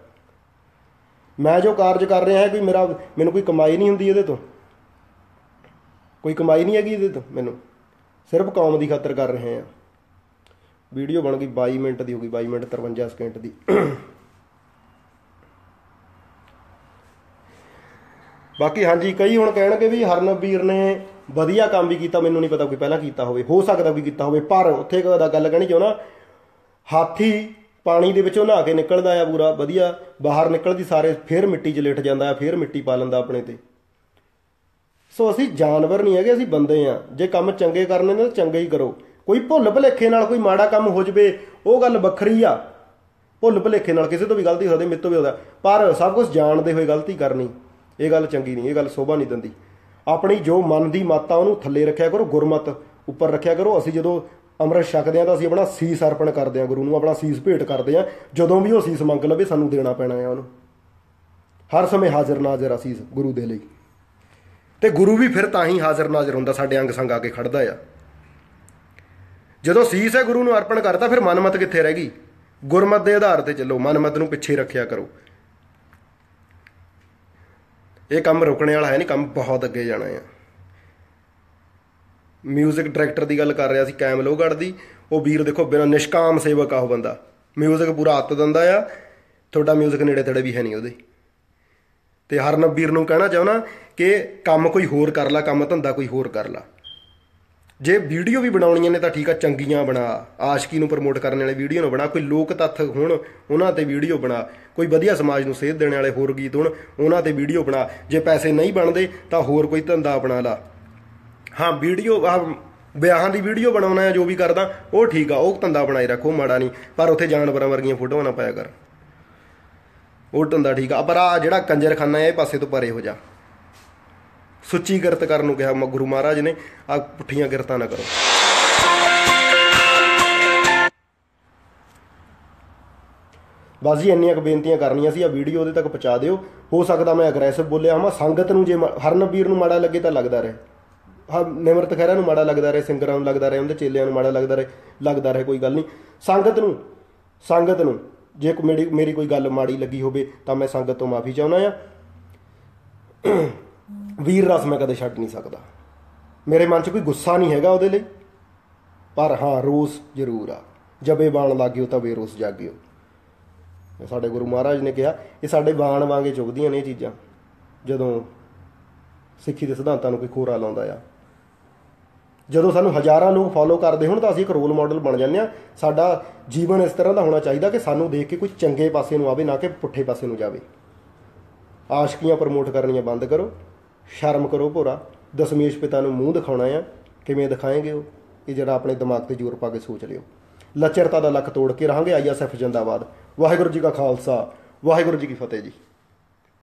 ਮੈਂ ਜੋ ਕਾਰਜ ਕਰ ਰਿਹਾ ਹਾਂ, ਕੋਈ ਮੇਰਾ, ਮੈਨੂੰ ਕੋਈ ਕਮਾਈ ਨਹੀਂ ਹੁੰਦੀ ਇਹਦੇ ਤੋਂ। ਕੋਈ ਕਮਾਈ ਨਹੀਂ ਹੈਗੀ ਇਹਦੇ ਤੋਂ ਮੈਨੂੰ। ਸਿਰਫ ਕੌਮ ਦੀ ਖਾਤਰ ਕਰ ਰਹੇ ਹਾਂ। ਵੀਡੀਓ ਬਣ ਗਈ 22 ਮਿੰਟ ਦੀ, ਹੋ ਗਈ 22 ਮਿੰਟ 53 ਸਕਿੰਟ ਦੀ। ਬਾਕੀ ਹਾਂਜੀ, ਕਈ ਹੁਣ ਕਹਿਣਗੇ ਵੀ ਹਰਨਵੀਰ ਨੇ ਵਧੀਆ ਕੰਮ ਵੀ ਕੀਤਾ, ਮੈਨੂੰ ਨਹੀਂ ਪਤਾ ਕੋਈ ਪਹਿਲਾਂ ਕੀਤਾ ਹੋਵੇ, ਹੋ ਸਕਦਾ ਵੀ ਕੀਤਾ ਹੋਵੇ, ਪਰ ਉੱਥੇ ਇੱਕ ਗੱਲ ਕਹਿਣੀ ਚਾਹੁੰਦਾ, ਹਾਥੀ ਪਾਣੀ ਦੇ ਵਿੱਚੋਂ ਨਹਾ ਕੇ ਨਿਕਲਦਾ ਆ ਪੂਰਾ, ਵਧੀਆ। ਬਾਹਰ ਨਿਕਲਦੀ ਸਾਰੇ, ਫੇਰ ਮਿੱਟੀ 'ਚ ਲੇਟ ਜਾਂਦਾ ਆ, ਫੇਰ ਮਿੱਟੀ ਪਾ ਲੈਂਦਾ ਆਪਣੇ ਤੇ। ਸੋ ਅਸੀਂ ਜਾਨਵਰ ਨਹੀਂ ਹੈਗੇ, ਅਸੀਂ ਬੰਦੇ ਆ। ਜੇ ਕੰਮ ਚੰਗੇ ਕਰਨੇ ਨੇ ਤਾਂ ਚੰਗੇ ਹੀ ਕਰੋ। ਕੋਈ ਭੁੱਲ ਭੁਲੇਖੇ ਨਾਲ ਕੋਈ ਮਾੜਾ ਕੰਮ ਹੋ ਜਵੇ, ਉਹ ਗੱਲ ਵੱਖਰੀ ਆ। ਭੁੱਲ ਭੁਲੇਖੇ ਨਾਲ ਕਿਸੇ ਤੋਂ ਵੀ ਗਲਤੀ ਹੋ ਸਕਦੀ ਮੇਰੇ ਤੋਂ ਵੀ ਹੁੰਦਾ ਪਰ ਸਭ ਕੁਝ ਜਾਣਦੇ ਹੋਏ ਗਲਤੀ ਕਰਨੀ, ਇਹ ਗੱਲ ਚੰਗੀ ਨਹੀਂ, ਇਹ ਗੱਲ ਸੋਭਾ ਨਹੀਂ ਦਿੰਦੀ। ਆਪਣੀ ਜੋ ਮਨ ਦੀ ਮਾਤਾ ਉਹਨੂੰ ਥੱਲੇ ਰੱਖਿਆ ਕਰੋ, ਗੁਰਮਤ ਉੱਪਰ ਰੱਖਿਆ ਕਰੋ। ਅਸੀਂ ਜਦੋਂ ਅੰਮ੍ਰਿਤ ਛਕਦੇ ਆ ਤਾਂ ਅਸੀਂ ਆਪਣਾ ਸੀਸ ਅਰਪਣ ਕਰਦੇ ਆ ਗੁਰੂ ਨੂੰ, ਆਪਣਾ ਸੀਸ ਭੇਟ ਕਰਦੇ ਆ। ਜਦੋਂ ਵੀ ਉਹ ਸੀਸ ਮੰਗ ਲਵੇ, ਸਾਨੂੰ ਦੇਣਾ ਪੈਣਾ ਆ ਉਹਨੂੰ। ਹਰ ਸਮੇਂ ਹਾਜ਼ਰ ਨਾਜ਼ਰ ਆ ਸੀਸ ਗੁਰੂ ਦੇ ਲਈ। ਤੇ ਗੁਰੂ ਵੀ ਫਿਰ ਤਾਂ ਹੀ ਹਾਜ਼ਰ ਨਾਜ਼ਰ ਹੁੰਦਾ, ਸਾਡੇ ਅੰਗ ਸੰਗ ਆ ਕੇ ਖੜਦਾ ਆ। ਜਦੋਂ ਸੀਸ ਹੈ ਗੁਰੂ ਨੂੰ ਅਰਪਣ ਕਰਤਾ, ਫਿਰ ਮਨਮਤ ਕਿੱਥੇ ਰਹਿ ਗਈ? ਗੁਰਮਤ ਦੇ ਆਧਾਰ ਤੇ ਚੱਲੋ, ਮਨਮਤ ਨੂੰ ਪਿੱਛੇ ਰੱਖਿਆ ਕਰੋ। ਇਹ ਕੰਮ ਰੁਕਣੇ ਵਾਲਾ ਹੈ ਨਹੀਂ, ਕੰਮ ਬਹੁਤ ਅੱਗੇ ਜਾਣਾ ਆ ਮਿਊਜ਼ਿਕ ਡਾਇਰੈਕਟਰ ਦੀ ਗੱਲ ਕਰ ਰਿਹਾ ਸੀ, ਕੈਮ ਲੋਹਗੜ ਦੀ। ਉਹ ਵੀਰ ਦੇਖੋ, ਬਿਨਾਂ ਨਿਸ਼ਕਾਮ ਸੇਵਕ ਆ ਉਹ ਬੰਦਾ। ਮਿਊਜ਼ਿਕ ਪੂਰਾ ਹੱਤ ਦਿੰਦਾ ਆ। ਤੁਹਾਡਾ ਮਿਊਜ਼ਿਕ ਨੇੜੇ ਤੇੜੇ ਵੀ ਹੈ ਨਹੀਂ ਉਹਦੇ। ਤੇ ਹਰਨਵ ਵੀਰ ਨੂੰ ਕਹਿਣਾ ਚਾਹੁੰਦਾ ਕਿ ਕੰਮ ਕੋਈ ਹੋਰ ਕਰ ਲਾ, ਕੰਮ ਧੰਦਾ ਕੋਈ ਹੋਰ ਕਰ ਲਾ। ਜੇ ਵੀਡੀਓ ਵੀ ਬਣਾਉਣੀਆਂ ਨੇ ਤਾਂ ਠੀਕ ਆ, ਚੰਗੀਆਂ ਬਣਾ। ਆਸ਼ਕੀ ਨੂੰ ਪ੍ਰਮੋਟ ਕਰਨ ਵਾਲੇ ਵੀਡੀਓ ਨੂੰ ਬਣਾ। ਕੋਈ ਲੋਕ ਤੱਥ ਹੋਣ, ਉਹਨਾਂ ਤੇ ਵੀਡੀਓ ਬਣਾ। ਕੋਈ ਵਧੀਆ ਸਮਾਜ ਨੂੰ ਸੇਧ ਦੇਣ ਵਾਲੇ ਹੋਰ ਗੀਤ ਹੋਣ, ਉਹਨਾਂ ਤੇ ਵੀਡੀਓ ਬਣਾ। ਜੇ ਪੈਸੇ ਨਹੀਂ ਬਣਦੇ ਤਾਂ ਹੋਰ ਕੋਈ ਧੰਦਾ ਆਪਣਾ ਲਾ। ਹਾਂ, ਵੀਡੀਓ ਆ ਵਿਆਹਾਂ ਦੀ ਵੀਡੀਓ ਬਣਾਉਣਾ ਹੈ, ਜੋ ਵੀ ਕਰਦਾ, ਉਹ ਠੀਕ ਆ, ਉਹ ਧੰਦਾ ਬਣਾਈ ਰੱਖੋ ਮਾੜਾ ਨਹੀਂ, ਪਰ ਉੱਥੇ ਜਾਨਵਰਾਂ ਵਰਗੀਆਂ ਫੋਟੋਆਂ ਨਾ ਪਾਇਆ ਕਰ। ਉਹ ਧੰਦਾ ਠੀਕ ਆ, ਪਰ ਆ ਜਿਹੜਾ ਕੰਜਰਖਾਨਾ ਹੈ, ਇਹ ਪਾਸੇ ਤੋਂ ਪਰੇ ਹੋ ਜਾ। ਸੁੱਚੀ ਕਿਰਤ ਕਰਨ ਨੂੰ ਕਿਹਾ ਮ- ਗੁਰੂ ਮਹਾਰਾਜ ਨੇ, ਆ ਪੁੱਠੀਆਂ ਕਿਰਤਾਂ ਨਾ ਕਰੋ। ਬਸ ਜੀ ਇੰਨੀਆਂ ਕੁ ਬੇਨਤੀਆਂ ਕਰਨੀਆਂ ਸੀ, ਆ ਵੀਡੀਓ ਉਹਦੇ ਤੱਕ ਪਹੁੰਚਾ ਦਿਓ। ਹੋ ਸਕਦਾ ਮੈਂ ਅਗਰੈਸਿਵ ਬੋਲਿਆ ਹਾਂ ਸੰਗਤ ਨੂੰ ਜੇ ਮ- ਹਰਨਵੀਰ ਨੂੰ ਮਾੜਾ ਲੱਗੇ ਤਾਂ ਲੱਗਦਾ ਰਹੇ। ਹਾਂ, ਨਿਮਰਤ ਖਹਿਰਾ ਨੂੰ ਮਾੜਾ ਲੱਗਦਾ ਰਿਹਾ, ਸਿੰਗਰਾਂ ਨੂੰ ਲੱਗਦਾ ਰਿਹਾ, ਉਹਦੇ ਚੇਲਿਆਂ ਨੂੰ ਮਾੜਾ ਲੱਗਦਾ ਰਿਹਾ ਲੱਗਦਾ ਰਿਹਾ, ਕੋਈ ਗੱਲ ਨਹੀਂ। ਸੰਗਤ ਨੂੰ ਸੰਗਤ ਨੂੰ, ਜੇ ਕੋਈ ਮੇਰੀ ਮੇਰੀ ਕੋਈ ਗੱਲ ਮਾੜੀ ਲੱਗੀ ਹੋਵੇ, ਤਾਂ ਮੈਂ ਸੰਗਤ ਤੋਂ ਮਾਫੀ ਚਾਹੁੰਦਾ ਆ ਵੀਰ ਰਸ ਮੈਂ ਕਦੇ ਛੱਡ ਨਹੀਂ ਸਕਦਾ। ਮੇਰੇ ਮਨ 'ਚ ਕੋਈ ਗੁੱਸਾ ਨਹੀਂ ਹੈਗਾ ਉਹਦੇ ਲਈ। ਪਰ ਹਾਂ, ਰੋਸ ਜ਼ਰੂਰ ਆ। ਜਬੇ ਬਾਣ ਲੱਗਿਓ ਤਾਂ ਬੇਰੋਸ ਜਾਗਿਓ। ਸਾਡੇ ਗੁਰੂ ਮਹਾਰਾਜ ਨੇ ਕਿਹਾ, ਇਹ ਸਾਡੇ ਬਾਣ ਵਾਂਗੇ ਚੁਗਦੀਆਂ ਨੇ ਇਹ ਚੀਜ਼ਾਂ। ਜਦੋਂ ਸਿੱਖੀ ਦੇ ਸਿਧਾਂਤਾਂ ਨੂੰ ਕੋਈ ਖੋਰਾ ਲਾਉਂਦਾ ਆ ਜਦੋਂ ਸਾਨੂੰ ਹਜ਼ਾਰਾਂ ਲੋਕ ਫੋਲੋ ਕਰਦੇ ਹੋਣ ਤਾਂ ਅਸੀਂ ਇੱਕ ਰੋਲ ਮਾਡਲ ਬਣ ਜਾਂਦੇ ਆ ਸਾਡਾ ਜੀਵਨ ਇਸ ਤਰ੍ਹਾਂ ਦਾ ਹੋਣਾ ਚਾਹੀਦਾ ਕਿ ਸਾਨੂੰ ਦੇਖ ਕੇ ਕੋਈ ਚੰਗੇ ਪਾਸੇ ਨੂੰ ਆਵੇ, ਨਾ ਕਿ ਪੁੱਠੇ ਪਾਸੇ ਨੂੰ ਜਾਵੇ। ਆਸ਼ਕੀਆਂ ਪ੍ਰਮੋਟ ਕਰਨੀਆਂ ਬੰਦ ਕਰੋ। ਸ਼ਰਮ ਕਰੋ ਭੋਰਾ। ਦਸ਼ਮੇਸ਼ ਪਿਤਾ ਨੂੰ ਮੂੰਹ ਦਿਖਾਉਣਾ ਆ। ਕਿਵੇਂ ਦਿਖਾਏਗੇ ਉਹ? ਇਹ ਜਿਹੜਾ ਆਪਣੇ ਦਿਮਾਗ ਤੇ ਜ਼ੋਰ ਪਾ ਕੇ ਸੋਚ ਲਿਓ। ਲੱਚਰਤਾ ਦਾ ਲੱਕ ਤੋੜ ਕੇ ਰਹਾਂਗੇ ਆਈਐਸਐਫ ਜਿੰਦਾਬਾਦ। ਵਾਹਿਗੁਰੂ ਜੀ ਕਾ ਖਾਲਸਾ। ਵਾਹਿਗੁਰੂ ਜੀ ਕੀ ਫਤਿਹ ਜੀ।